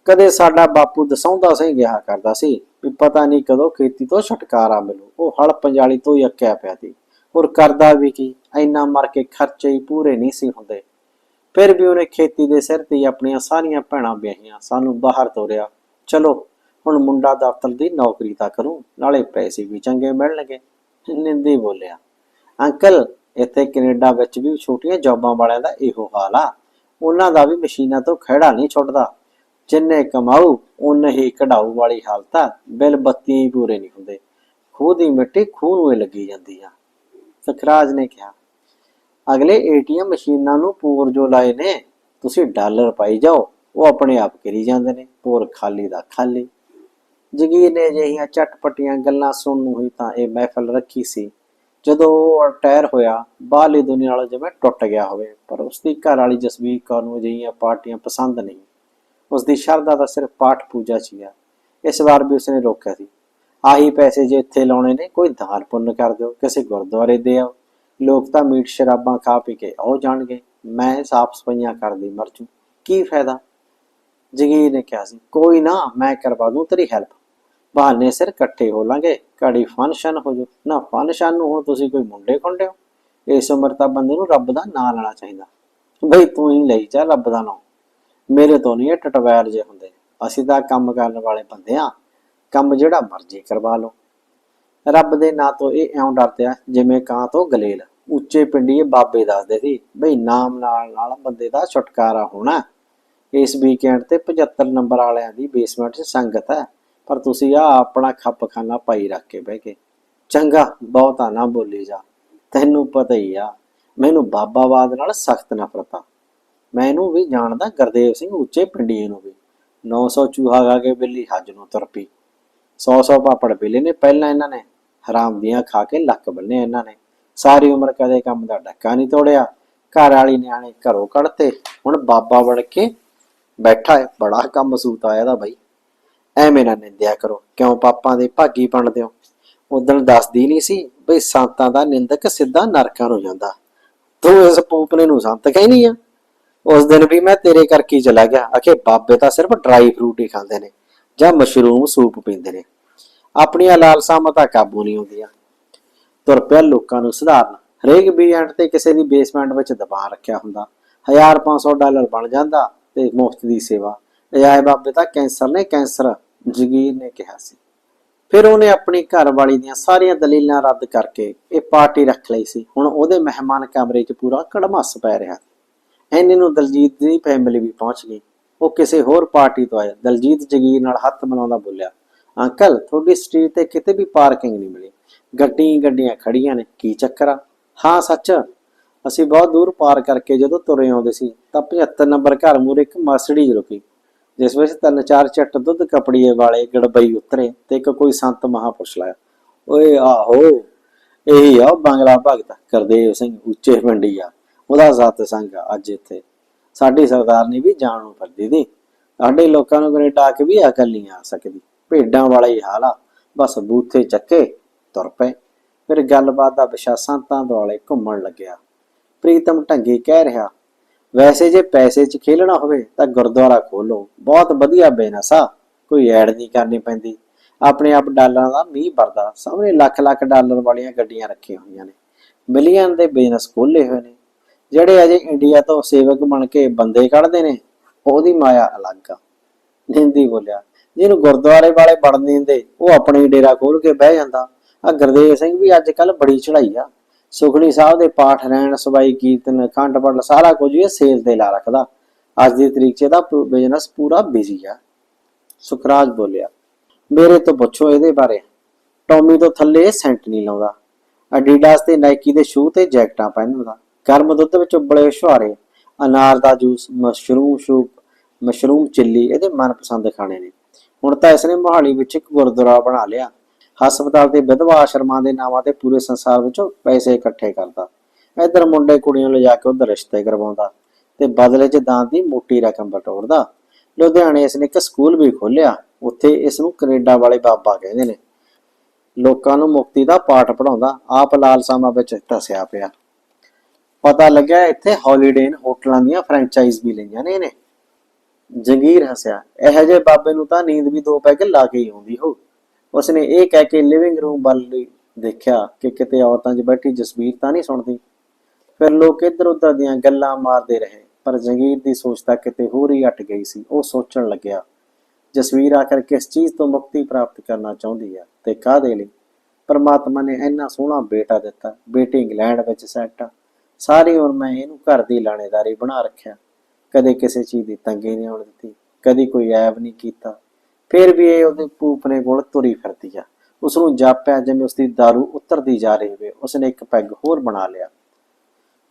ਕਦੇ ਸਾਡਾ ਬਾਪੂ ਦਸਾਉਂਦਾ ਸਹੀ ਗਿਆ ਕਰਦਾ ਸੀ, ਵੀ ਪਤਾ ਨਹੀਂ ਕਦੋਂ ਖੇਤੀ ਤੋਂ ਛੁਟਕਾਰਾ ਮਿਲੂ। ਉਹ ਹਲ ਪੰਜਾਲੀ ਤੋਂ ਹੀ ਅੱਕਿਆ ਪਿਆ ਸੀ। ਹੋਰ ਕਰਦਾ ਵੀ ਕੀ? ਇੰਨਾ ਮਰ ਕੇ ਖਰਚੇ ਹੀ ਪੂਰੇ ਨਹੀਂ ਸੀ ਹੁੰਦੇ। ਫਿਰ ਵੀ ਉਹਨੇ ਖੇਤੀ ਦੇ ਸਿਰ ਤੇ ਆਪਣੀਆਂ ਸਾਰੀਆਂ ਭੈਣਾਂ ਵਿਆਹੀਆਂ। ਸਾਨੂੰ ਬਾਹਰ ਤੋਰਿਆ, ਚਲੋ, ਹੁਣ ਮੁੰਡਾ ਦਫ਼ਤਰ ਦੀ ਨੌਕਰੀ ਤਾਂ ਕਰੂ, ਨਾਲੇ ਪੈਸੇ ਵੀ ਚੰਗੇ ਮਿਲਣਗੇ। ਨਿੰਦੀ ਬੋਲਿਆ, ਅੰਕਲ, ਇੱਥੇ ਕੈਨੇਡਾ ਵਿੱਚ ਵੀ ਛੋਟੀਆਂ ਜੌਬਾਂ ਵਾਲਿਆਂ ਦਾ ਇਹੋ ਹਾਲ ਆ। ਉਹਨਾਂ ਦਾ ਵੀ ਮਸ਼ੀਨਾਂ ਤੋਂ ਖਹਿੜਾ ਨਹੀਂ ਛੁੱਟਦਾ। ਜਿੰਨੇ ਕਮਾਊ ਉਨੇ ਹੀ ਕਢਾਊ ਵਾਲੀ ਹਾਲਤ ਆ ਬਿੱਲ ਬੱਤੀ ਪੂਰੇ ਨਹੀਂ ਹੁੰਦੇ। ਖੂਹ ਦੀ ਮਿੱਟੀ ਖੂਹ ਨੂੰ ਹੀ ਲੱਗੀ ਜਾਂਦੀ ਆ। ਸਖਰਾਜ ਨੇ ਕਿਹਾ, ਅਗਲੇ ਏਟੀਐਮ ਮਸ਼ੀਨਾਂ ਨੂੰ ਪੂਰ ਜੋ ਲਾਏ ਨੇ, ਤੁਸੀਂ ਡਾਲਰ ਪਾਈ ਜਾਓ, ਉਹ ਆਪਣੇ ਆਪ ਕਰੀ ਜਾਂਦੇ ਨੇ, ਪੂਰ ਖਾਲੀ ਦਾ ਖਾਲੀ। ਜਗੀਰ ਨੇ ਜਿਹੀਆਂ ਚਟਪਟੀਆਂ ਗੱਲਾਂ ਸੁਣਨ ਨੂੰ ਹੀ ਤਾਂ ਇਹ ਮਹਿਫਲ ਰੱਖੀ ਸੀ। ਜਦੋਂ ਉਹ ਰਿਟਾਇਰ ਹੋਇਆ, ਬਾਹਰਲੀ ਦੁਨੀਆ ਨਾਲ ਜਿਵੇਂ ਟੁੱਟ ਗਿਆ ਹੋਵੇ, ਪਰ ਉਸ ਦੀ ਘਰ ਵਾਲੀ ਜਸਵੀਰ ਕੌਰ ਨੂੰ ਅਜਿਹੀਆਂ ਪਾਰਟੀਆਂ ਪਸੰਦ ਨਹੀਂ। ਉਸ ਦੀ ਸ਼ਰਧਾ ਦਾ ਸਿਰਫ ਪਾਠ ਪੂਜਾ ਸੀ ਇਸ ਵਾਰ ਵੀ ਉਸਨੇ ਰੋਕਿਆ ਸੀ। ਆਹੀ ਪੈਸੇ ਜੇ ਇੱਥੇ ਲਾਉਣੇ ਨੇ, ਕੋਈ ਦਾਨ ਪੁੰਨ ਕਰ ਦਿਓ, ਕਿਸੇ ਗੁਰਦੁਆਰੇ ਦੇ ਆਓ। ਲੋਕ ਤਾਂ ਮੀਟ ਸ਼ਰਾਬਾਂ ਖਾ ਪੀ ਕੇ ਆਉ ਜਾਣਗੇ। ਮੈਂ ਸਾਫ਼ ਸਫਾਈਆਂ ਕਰਦੀ ਮਰਜ਼ੂ ਕੀ ਫਾਇਦਾ? ਜਗੀਰ ਨੇ ਕਿਹਾ ਸੀ, ਕੋਈ ਨਾ, ਮੈਂ ਕਰਵਾ ਦੂੰ ਤੇਰੀ ਹੈਲਪ ਬਹਾਨੇ ਸਿਰ ਇਕੱਠੇ ਹੋ ਲਾਂਗੇ, ਘੜੀ ਫੰਕਸ਼ਨ ਹੋ ਜੂ ਨਾ ਫੰਕਸ਼ਨ ਨੂੰ ਹੁਣ ਤੁਸੀਂ ਕੋਈ ਮੁੰਡੇ ਖੁੰਡੇ ਹੋ। ਇਸ ਉਮਰ ਤਾਂ ਬੰਦੇ ਨੂੰ ਰੱਬ ਦਾ ਨਾਂ ਲੈਣਾ ਚਾਹੀਦਾ। ਬਈ ਤੂੰ ਹੀ ਲਈ ਜਾ ਰੱਬ ਦਾ ਨਾਂ। ਮੇਰੇ ਤੋਂ ਨਹੀਂ ਇਹ ਟਟਵੈਰ ਜੇ ਹੁੰਦੇ। ਅਸੀਂ ਤਾਂ ਕੰਮ ਕਰਨ ਵਾਲੇ ਬੰਦੇ ਆ ਕੰਮ ਜਿਹੜਾ ਮਰਜ਼ੀ ਕਰਵਾ ਲਓ। ਰੱਬ ਦੇ ਨਾਂ ਤੋਂ ਇਹ ਇਉਂ ਡਰਦੇ ਆ, ਜਿਵੇਂ ਕਾਂ ਤੋਂ ਗਲੇਲ। ਉੱਚੇ ਪਿੰਡੀਏ ਬਾਬੇ ਦੱਸਦੇ ਸੀ, ਬਈ ਨਾਮ ਨਾਲ ਨਾਲ ਬੰਦੇ ਦਾ ਛੁਟਕਾਰਾ ਹੋਣਾ। ਇਸ ਵੀਕਐਂਡ ਤੇ 75 ਨੰਬਰ ਵਾਲਿਆਂ ਦੀ ਬੇਸਮੈਂਟ 'ਚ ਸੰਗਤ ਹੈ। ਪਰ ਤੁਸੀਂ ਆ ਆਪਣਾ ਖੱਪਖਾਨਾ ਪਾਈ ਰੱਖ ਕੇ ਬਹਿ ਕੇ, ਚੰਗਾ, ਬਹੁਤਾ ਨਾ ਬੋਲੀ ਜਾ। ਤੈਨੂੰ ਪਤਾ ਹੀ ਆ, ਮੈਨੂੰ ਬਾਬਾਵਾਦ ਨਾਲ ਸਖਤ ਨਫ਼ਰਤ ਆ। ਮੈਂ ਇਹਨੂੰ ਵੀ ਜਾਣਦਾ ਗੁਰਦੇਵ ਸਿੰਘ ਉੱਚੇ ਪਿੰਡੀਏ ਨੂੰ ਵੀ। 900 ਚੂਹਾ ਗਾ ਕੇ ਬਿੱਲੀ ਹੱਜ ਨੂੰ ਤੁਰ ਪਈ। 100-100 ਪਾਪੜ ਬਿੱਲੇ ਨੇ ਪਹਿਲਾਂ ਇਹਨਾਂ ਨੇ, ਹਰਾਮ ਦੀਆਂ ਖਾ ਕੇ ਲੱਕ ਬੰਨੇ ਇਹਨਾਂ ਨੇ। ਸਾਰੀ ਉਮਰ ਕਦੇ ਕੰਮ ਦਾ ਡੱਕਾ ਨਹੀਂ ਤੋੜਿਆ। ਘਰ ਵਾਲੀ ਨਿਆਣੇ ਘਰੋਂ ਕੱਢਤੇ। ਹੁਣ ਬਾਬਾ ਬਣ ਕੇ ਬੈਠਾ ਹੈ, ਬੜਾ ਕੰਮ ਸੂਤ ਆਇਆ ਦਾ ਬਾਈ। ਐਵੇਂ ਨਾ ਨਿੰਦਿਆ ਕਰੋ। ਕਿਉਂ ਪਾਪਾਂ ਦੇ ਭਾਗੀ ਬਣਦੇ ਹੋ? ਉਦੋਂ ਦੱਸਦੀ ਨਹੀਂ ਸੀ ਬਈ ਸੰਤਾਂ ਦਾ ਨਿੰਦਕ ਸਿੱਧਾ ਨਰਕਾਂ ਨੂੰ ਜਾਂਦਾ। ਤੂੰ ਇਸ ਪੂਪਨੇ ਨੂੰ ਸੰਤ ਕਹਿੰਦੀ ਆ? ਉਸ ਦਿਨ ਵੀ ਮੈਂ ਤੇਰੇ ਕਰਕੇ ਚਲਾ ਗਿਆ। ਅਖੇ ਬਾਬੇ ਤਾਂ ਸਿਰਫ ਡਰਾਈ ਫਰੂਟ ਹੀ ਖਾਂਦੇ ਨੇ ਜਾਂ ਮਸ਼ਰੂਮ ਸੂਪ ਪੀਂਦੇ ਨੇ। ਆਪਣੀਆਂ ਲਾਲਸਾਂ ਮਤਾ ਕਾਬੂ ਨਹੀਂ ਹੁੰਦੀਆਂ। ਤੁਰ ਪਿਆ ਲੋਕਾਂ ਨੂੰ ਸੁਧਾਰਨ। ਹਰੇਕ ਵੀਐਂਟ ਤੇ ਕਿਸੇ ਦੀ ਬੇਸਮੈਂਟ ਵਿੱਚ ਦਬਾ ਰੱਖਿਆ ਹੁੰਦਾ। 1500 ਡਾਲਰ ਬਣ ਜਾਂਦਾ ਤੇ ਮੁਫਤ ਦੀ ਸੇਵਾ। ਅਜਾਇ ਬਾਬੇ ਦਾ ਕੈਂਸਰ ਨੇ, ਕੈਂਸਰ ਜਗੀਰ ਨੇ ਕਿਹਾ ਸੀ। ਫਿਰ ਉਹਨੇ ਆਪਣੀ ਘਰਵਾਲੀ ਦੀਆਂ ਸਾਰੀਆਂ ਦਲੀਲਾਂ ਰੱਦ ਕਰਕੇ ਇਹ ਪਾਰਟੀ ਰੱਖ ਲਈ ਸੀ। ਹੁਣ ਉਹਦੇ ਮਹਿਮਾਨ ਕਮਰੇ 'ਚ ਪੂਰਾ ਕੜਮੱਸ ਪੈ ਰਿਹਾ। ਸੀ ਐਨੇ ਨੂੰ ਦਲਜੀਤ ਦੀ ਫੈਮਿਲੀ ਵੀ ਪਹੁੰਚ ਗਈ। ਉਹ ਕਿਸੇ ਹੋਰ ਪਾਰਟੀ ਤੋਂ ਆਇਆ। ਦਲਜੀਤ ਜਗੀਰ ਨਾਲ ਹੱਥ ਮਿਲਾਉਂਦਾ ਬੋਲਿਆ, ਅੰਕਲ, ਤੁਹਾਡੀ ਸਟਰੀਟ ਤੇ ਕਿਤੇ ਵੀ ਪਾਰਕਿੰਗ ਨਹੀਂ ਮਿਲੀ। ਗੱਡੀ ਗੱਡੀਆਂ ਖੜੀਆਂ ਨੇ, ਕੀ ਚੱਕਰ ਆ? ਹਾਂ, ਸੱਚ। ਅਸੀਂ ਬਹੁਤ ਦੂਰ ਪਾਰ ਕਰਕੇ ਜਦੋਂ ਤੁਰੇ ਆਉਂਦੇ ਸੀ ਤਾਂ 75 ਨੰਬਰ ਘਰ ਮੂਹਰੇ ਇੱਕ ਮਰਸਡੀਜ਼ ਰੁਕੀ। ਜਿਸ ਵਿੱਚ ਤਿੰਨ ਚਾਰ ਚੱਟ ਦੁੱਧ ਕਪੜੀਏ ਵਾਲੇ ਗੜਬਈ ਉਤਰੇ ਤੇ ਇੱਕ ਕੋਈ ਸੰਤ ਮਹਾਪੁਰਸ਼ ਲਾਇਆ। ਓਏ ਆਹੋ, ਇਹੀ ਆ ਬੰਗਲਾ ਭਗਤ, ਕਰਦੇਵ ਸਿੰਘ ਉੱਚੇ ਪਿੰਡੀ ਆ। ਉਹਦਾ ਸਤ ਸੰਗ ਅੱਜ ਇੱਥੇ। ਸਾਡੀ ਸਰਦਾਰਨੀ ਵੀ ਜਾਣ ਨੂੰ ਫਿਰਦੀ ਦੀ। ਸਾਡੇ ਲੋਕਾਂ ਨੂੰ ਕੈਨੇਡਾ ਕੇ ਵੀ ਅਕਲ ਨਹੀਂ ਆ ਸਕਦੀ। ਭੇਡਾਂ ਵਾਲਾ ਹੀ ਹਾਲ ਆ। ਬਸ ਬੂਥੇ ਚੱਕੇ, ਤੁਰ ਪਏ। ਫਿਰ ਗੱਲਬਾਤ ਦਾ ਵਿਸ਼ਾ ਸੰਤਾਂ ਦੁਆਲੇ ਘੁੰਮਣ ਲੱਗਿਆ। ਪ੍ਰੀਤਮ ਢੰਗੀ ਕਹਿ ਰਿਹਾ ਵੈਸੇ ਜੇ ਪੈਸੇ 'ਚ ਖੇਲਣਾ ਹੋਵੇ ਤਾਂ ਗੁਰਦੁਆਰਾ ਖੋਲੋ। ਬਹੁਤ ਵਧੀਆ ਬਿਜ਼ਨਸ ਕੋਈ ਐਡ ਨਹੀਂ ਕਰਨੀ ਪੈਂਦੀ। ਆਪਣੇ ਆਪ ਡਾਲਰਾਂ ਦਾ ਮੀਂਹ ਵਰਦਾ। ਸਾਹਮਣੇ ਲੱਖ ਲੱਖ ਡਾਲਰ ਵਾਲੀਆਂ ਗੱਡੀਆਂ ਰੱਖੀਆਂ ਹੋਈਆਂ ਨੇ। ਮਿਲੀਅਨ ਦੇ ਬਿਜ਼ਨਸ ਖੋਲੇ ਹੋਏ ਨੇ। ਜਿਹੜੇ ਅਜੇ ਇੰਡੀਆ ਤੋਂ ਸੇਵਕ ਬਣ ਕੇ ਬੰਦੇ ਕੱਢਦੇ ਨੇ, ਉਹਦੀ ਮਾਇਆ ਅਲੱਗ ਆ। ਨਿੰਦੀ ਬੋਲਿਆ, ਜਿਹਨੂੰ ਗੁਰਦੁਆਰੇ ਵਾਲੇ ਵੜਨ ਦਿੰਦੇ, ਉਹ ਆਪਣੇ ਡੇਰਾ ਖੋਲ ਕੇ ਬਹਿ ਜਾਂਦਾ। ਆ ਗੁਰਦੇਵ ਸਿੰਘ ਵੀ ਅੱਜ ਕੱਲ ਬੜੀ ਚੜਾਈ ਆ। ਸੁਖਣੀ ਸਾਹਿਬ ਦੇ ਪਾਠ ਰਹਿਣ ਸਵਾਈ ਕੀਰਤਨ, ਖੰਡ ਪੜ ਸਾਰਾ ਕੁਝ ਇਹ ਸੇਲ ਤੇ ਲਾ ਰੱਖਦਾ। ਅੱਜ ਦੀ ਤਰੀਕ 'ਚ ਇਹਦਾ ਬਿਜ਼ਨਸ ਪੂਰਾ ਬਿਜ਼ੀ ਆ। ਸੁਖਰਾਜ ਬੋਲਿਆ, ਮੇਰੇ ਤੋਂ ਪੁੱਛੋ ਇਹਦੇ ਬਾਰੇ। ਟੌਮੀ ਤੋਂ ਥੱਲੇ ਸੈਂਟ ਨਹੀਂ ਲਾਉਂਦਾ। ਐਡੀਡਾਸ ਤੇ ਨਾਈਕੀ ਦੇ ਸ਼ੂ ਤੇ ਜੈਕਟਾਂ ਪਹਿਨਦਾ। ਗਰਮ ਦੁੱਧ ਵਿੱਚ ਉਬਲੇ ਛੁਹਾਰੇ ਅਨਾਰ ਦਾ juice mushroom soup mushroom chilli ਇਹਦੇ ਮਨਪਸੰਦ ਖਾਣੇ ਨੇ। ਹੁਣ ਤਾਂ ਇਸਨੇ ਮੋਹਾਲੀ ਵਿੱਚ ਇੱਕ ਗੁਰਦੁਆਰਾ ਬਣਾ ਲਿਆ। ਹਸਪਤਾਲ ਤੇ ਵਿਧਵਾ ਆਸ਼ਰਮਾਂ ਦੇ ਨਾਵਾਂ ਤੇ ਪੂਰੇ ਸੰਸਾਰ ਵਿੱਚੋਂ ਪੈਸੇ ਇਕੱਠੇ ਕਰਦਾ। ਇੱਧਰ ਮੁੰਡੇ ਕੁੜੀਆਂ ਨੂੰ ਲਿਜਾ ਕੇ ਉਧਰ ਰਿਸ਼ਤੇ ਕਰਵਾਉਂਦਾ ਤੇ ਬਦਲੇ 'ਚ ਦਾਨ ਦੀ ਮੋਟੀ ਰਕਮ ਬਟੋਰਦਾ। ਲੁਧਿਆਣੇ ਇਸਨੇ ਇੱਕ ਸਕੂਲ ਵੀ ਖੋਲ੍ਹਿਆ। ਉੱਥੇ ਇਸ ਨੂੰ ਕੈਨੇਡਾ ਵਾਲੇ ਬਾਬਾ ਕਹਿੰਦੇ ਨੇ। ਲੋਕਾਂ ਨੂੰ ਮੁਕਤੀ ਦਾ ਪਾਠ ਪੜਾਉਂਦਾ ਆਪ ਲਾਲਸਾਮਾ ਵਿੱਚ ਧਸਿਆ ਪਿਆ। ਪਤਾ ਲੱਗਿਆ ਇੱਥੇ ਹੌਲੀਡੇ ਇਨ ਹੋਟਲਾਂ ਦੀਆਂ ਫਰੈਂਚਾਈਜ਼ ਵੀ ਲਈਆਂ ਨੇ ਇਹਨੇ। ਜੰਗੀਰ ਹੱਸਿਆ। ਇਹੋ ਜਿਹੇ ਬਾਬੇ ਨੂੰ ਤਾਂ ਨੀਂਦ ਵੀ ਦੋ ਪੈਗ ਲਾ ਕੇ ਹੀ ਆਉਂਦੀ ਹੋ ਉਸਨੇ ਇਹ ਕਹਿ ਕੇ ਲਿਵਿੰਗ ਰੂਮ ਵੱਲ ਦੇਖਿਆ ਕਿ ਕਿਤੇ ਔਰਤਾਂ 'ਚ ਬੈਠੀ ਜਸਵੀਰ ਤਾਂ ਨਹੀਂ ਸੁਣਦੀ। ਫਿਰ ਲੋਕ ਇੱਧਰ ਉੱਧਰ ਦੀਆਂ ਗੱਲਾਂ ਮਾਰਦੇ ਰਹੇ, ਪਰ ਜੰਗੀਰ ਦੀ ਸੋਚ ਤਾਂ ਕਿਤੇ ਹੋਰ ਹੀ ਅਟ ਗਈ ਸੀ। ਉਹ ਸੋਚਣ ਲੱਗਿਆ ਜਸਵੀਰ ਆਖਰ ਕਿਸ ਚੀਜ਼ ਤੋਂ ਮੁਕਤੀ ਪ੍ਰਾਪਤ ਕਰਨਾ ਚਾਹੁੰਦੀ ਹੈ ਤੇ ਕਾਹਦੇ ਲਈ? ਪਰਮਾਤਮਾ ਨੇ ਇੰਨਾ ਸੋਹਣਾ ਬੇਟਾ ਦਿੱਤਾ, ਬੇਟੀ ਇੰਗਲੈਂਡ ਵਿੱਚ ਸੈੱਟ ਆ। ਸਾਰੀ ਉਮਰ ਮੈਂ ਇਹਨੂੰ ਘਰ ਦੀ ਲਾਣੇਦਾਰੀ ਬਣਾ ਰੱਖਿਆ। ਕਦੇ ਕਿਸੇ ਚੀਜ਼ ਦੀ ਤੰਗੀ ਨਹੀਂ ਆਉਣ ਦਿੱਤੀ, ਕਦੀ ਕੋਈ ਐਬ ਨਹੀਂ ਕੀਤਾ। ਫਿਰ ਵੀ ਇਹ ਉਹਦੇ ਪੂਪਨੇ ਕੋਲ ਤੁਰੀ ਫਿਰਦੀ ਆ। ਉਸ ਨੂੰ ਜਾਪਿਆ ਜਿਵੇਂ ਉਸ ਦੀ दारू ਉਤਰਦੀ ਜਾ ਰਹੀ ਹੋਵੇ। ਉਸਨੇ ਇੱਕ ਪੈਗ ਹੋਰ ਬਣਾ ਲਿਆ।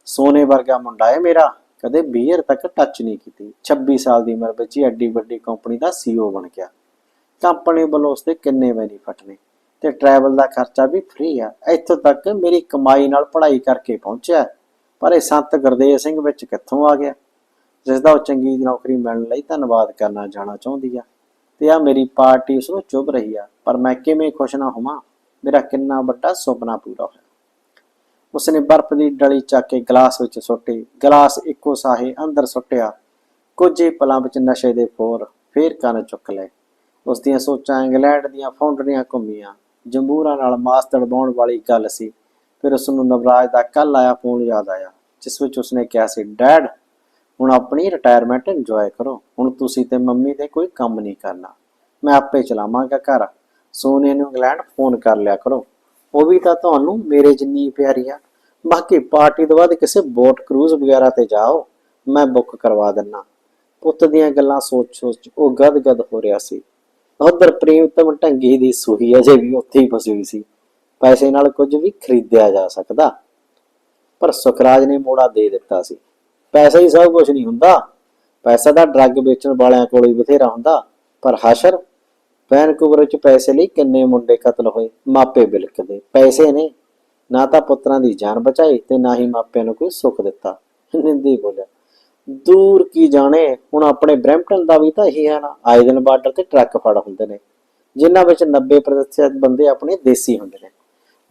ਸੋਨੇ ਵਰਗਾ ਮੁੰਡਾ ਹੈ ਮੇਰਾ। ਕਦੇ ਬੀਅਰ ਤੱਕ ਟੱਚ ਨਹੀਂ ਕੀਤੀ। 26 ਸਾਲ ਦੀ ਉਮਰ ਵਿੱਚ ਹੀ ਐਡੀ ਵੱਡੀ ਕੰਪਨੀ ਦਾ ਸੀਓ ਬਣ ਗਿਆ। ਕੰਪਨੀ ਵੱਲੋਂ ਉਸਦੇ ਕਿੰਨੇ ਬੈਨੀਫਿਟ ਨੇ ਤੇ ਟਰੈਵਲ ਦਾ ਖਰਚਾ ਵੀ ਫ੍ਰੀ ਆ। ਇੱਥੋਂ ਤੱਕ ਮੇਰੀ ਕਮਾਈ ਨਾਲ ਪੜ੍ਹਾਈ ਕਰਕੇ ਪਹੁੰਚਿਆ। ਪਰ ਇਹ ਸੰਤ ਗੁਰਦੇਵ ਸਿੰਘ ਵਿੱਚ ਕਿੱਥੋਂ ਆ ਗਿਆ? ਜਿਸ ਦਾ ਉਹ ਚੰਗੀ ਨੌਕਰੀ ਮਿਲਣ ਲਈ ਧੰਨਵਾਦ ਕਰਨਾ ਜਾਣਾ ਚਾਹੁੰਦੀ ਆ। ਤੇ ਆ ਮੇਰੀ ਪਾਰਟੀ ਉਸ ਨੂੰ ਚੁੱਭ ਰਹੀ ਆ, ਪਰ ਮੈਂ ਕਿਵੇਂ ਖੁਸ਼ ਨਾ ਹੋਵਾਂ, ਮੇਰਾ ਕਿੰਨਾ ਵੱਡਾ ਸੁਪਨਾ ਪੂਰਾ ਹੋਇਆ। ਉਸਨੇ ਬਰਫ਼ ਦੀ ਡਲੀ ਚੱਕ ਕੇ ਗਲਾਸ ਵਿੱਚ ਸੁੱਟੀ, ਗਲਾਸ ਇੱਕੋ ਸਾਹੇ ਅੰਦਰ ਸੁੱਟਿਆ, ਕੁਝ ਹੀ ਪਲਾਂ ਵਿੱਚ ਨਸ਼ੇ ਦੇ ਫੋਰ ਫੇਰ ਕੰਨ ਚੁੱਕ ਲਏ। ਉਸ ਦੀਆਂ ਸੋਚਾਂ ਇੰਗਲੈਂਡ ਦੀਆਂ ਫੌਂਡਰੀਆਂ ਘੁੰਮੀਆਂ ਜੰਬੂਰਾਂ ਨਾਲ ਮਾਸ ਤੜਵਾਉਣ ਵਾਲੀ ਗੱਲ ਸੀ, ਫਿਰ ਉਸ ਨੂੰ ਨਵਰਾਜ ਦਾ ਕੱਲ ਆਇਆ ਫੋਨ ਯਾਦ ਆਇਆ, ਜਿਸ ਵਿੱਚ ਉਸਨੇ ਕਿਹਾ ਸੀ ਡੈਡ ਹੁਣ ਆਪਣੀ ਰਿਟਾਇਰਮੈਂਟ ਇੰਜੋਏ ਕਰੋ। ਹੁਣ ਤੁਸੀਂ ਤੇ ਮੰਮੀ ਤੇ ਕੋਈ ਕੰਮ ਨਹੀਂ ਕਰਨਾ। ਮੈਂ ਆਪੇ ਚਲਾਵਾਂਗਾ ਘਰ। ਸੋਨੇ ਨੂੰ ਇੰਗਲੈਂਡ ਫੋਨ ਕਰ ਲਿਆ ਕਰੋ। ਉਹ ਵੀ ਤਾਂ ਤੁਹਾਨੂੰ ਮੇਰੇ ਜਿੰਨੀ ਪਿਆਰੀ ਆ ਬਾਕੀ ਪਾਰਟੀ ਤੋਂ ਬਾਅਦ ਕਿਸੇ ਬੋਟ ਕਰੂਜ਼ ਵਗੈਰਾ ਤੇ ਜਾਓ। ਮੈਂ ਬੁੱਕ ਕਰਵਾ ਦਿੰਨਾ। ਪੁੱਤ ਦੀਆਂ ਗੱਲਾਂ ਸੋਚ ਸੋਚ ਉਹ ਗਦ-ਗਦ ਹੋ ਰਿਹਾ ਸੀ। ਉਧਰ ਪ੍ਰੀਮਤਮ ਢੰਗੀ ਦੀ ਸੂਹੀ ਅਜੇ ਵੀ ਉੱਥੇ ਹੀ ਫਸੀ ਹੋਈ ਸੀ। ਪੈਸੇ ਨਾਲ ਕੁਝ ਵੀ ਖਰੀਦਿਆ ਜਾ ਸਕਦਾ। ਪਰ ਸੁਖਰਾਜ ਨੇ ਮੋੜਾ ਦੇ ਦਿੱਤਾ ਸੀ। ਪੈਸਾ ਹੀ ਸਭ ਕੁਝ ਨਹੀਂ ਹੁੰਦਾ। ਪੈਸਾ ਤਾਂ ਡਰੱਗ ਵੇਚਣ ਵਾਲਿਆਂ ਕੋਲ ਹੀ ਬਥੇਰਾ ਹੁੰਦਾ। ਪਰ ਹਸ਼ਰ ਵੈਨਕੂਵਰ ਵਿੱਚ ਪੈਸੇ ਲਈ ਕਿੰਨੇ ਮੁੰਡੇ ਕਤਲ ਹੋਏ, ਮਾਪੇ ਬਿਲਕਦੇ, ਪੈਸੇ ਨੇ। ਨਾ ਤਾਂ ਪੁੱਤਰਾਂ ਦੀ ਜਾਨ ਬਚਾਈ ਤੇ ਨਾ ਹੀ ਮਾਪਿਆਂ ਨੂੰ ਕੋਈ ਸੁੱਖ ਦਿੱਤਾ। ਨਿੰਦੀ ਬੋਲਿਆ, ਦੂਰ ਕੀ ਜਾਣੇ, ਹੁਣ ਆਪਣੇ ਬ੍ਰੈਂਪਟਨ ਦਾ ਵੀ ਤਾਂ ਇਹੀ ਹੈ ਨਾ ਆਏ ਦਿਨ ਬਾਰਡਰ ਤੇ ਟਰੱਕ ਫੜ ਹੁੰਦੇ ਨੇ, ਜਿਨ੍ਹਾਂ ਵਿੱਚ 90% ਬੰਦੇ ਆਪਣੇ ਦੇਸੀ ਹੁੰਦੇ ਨੇ।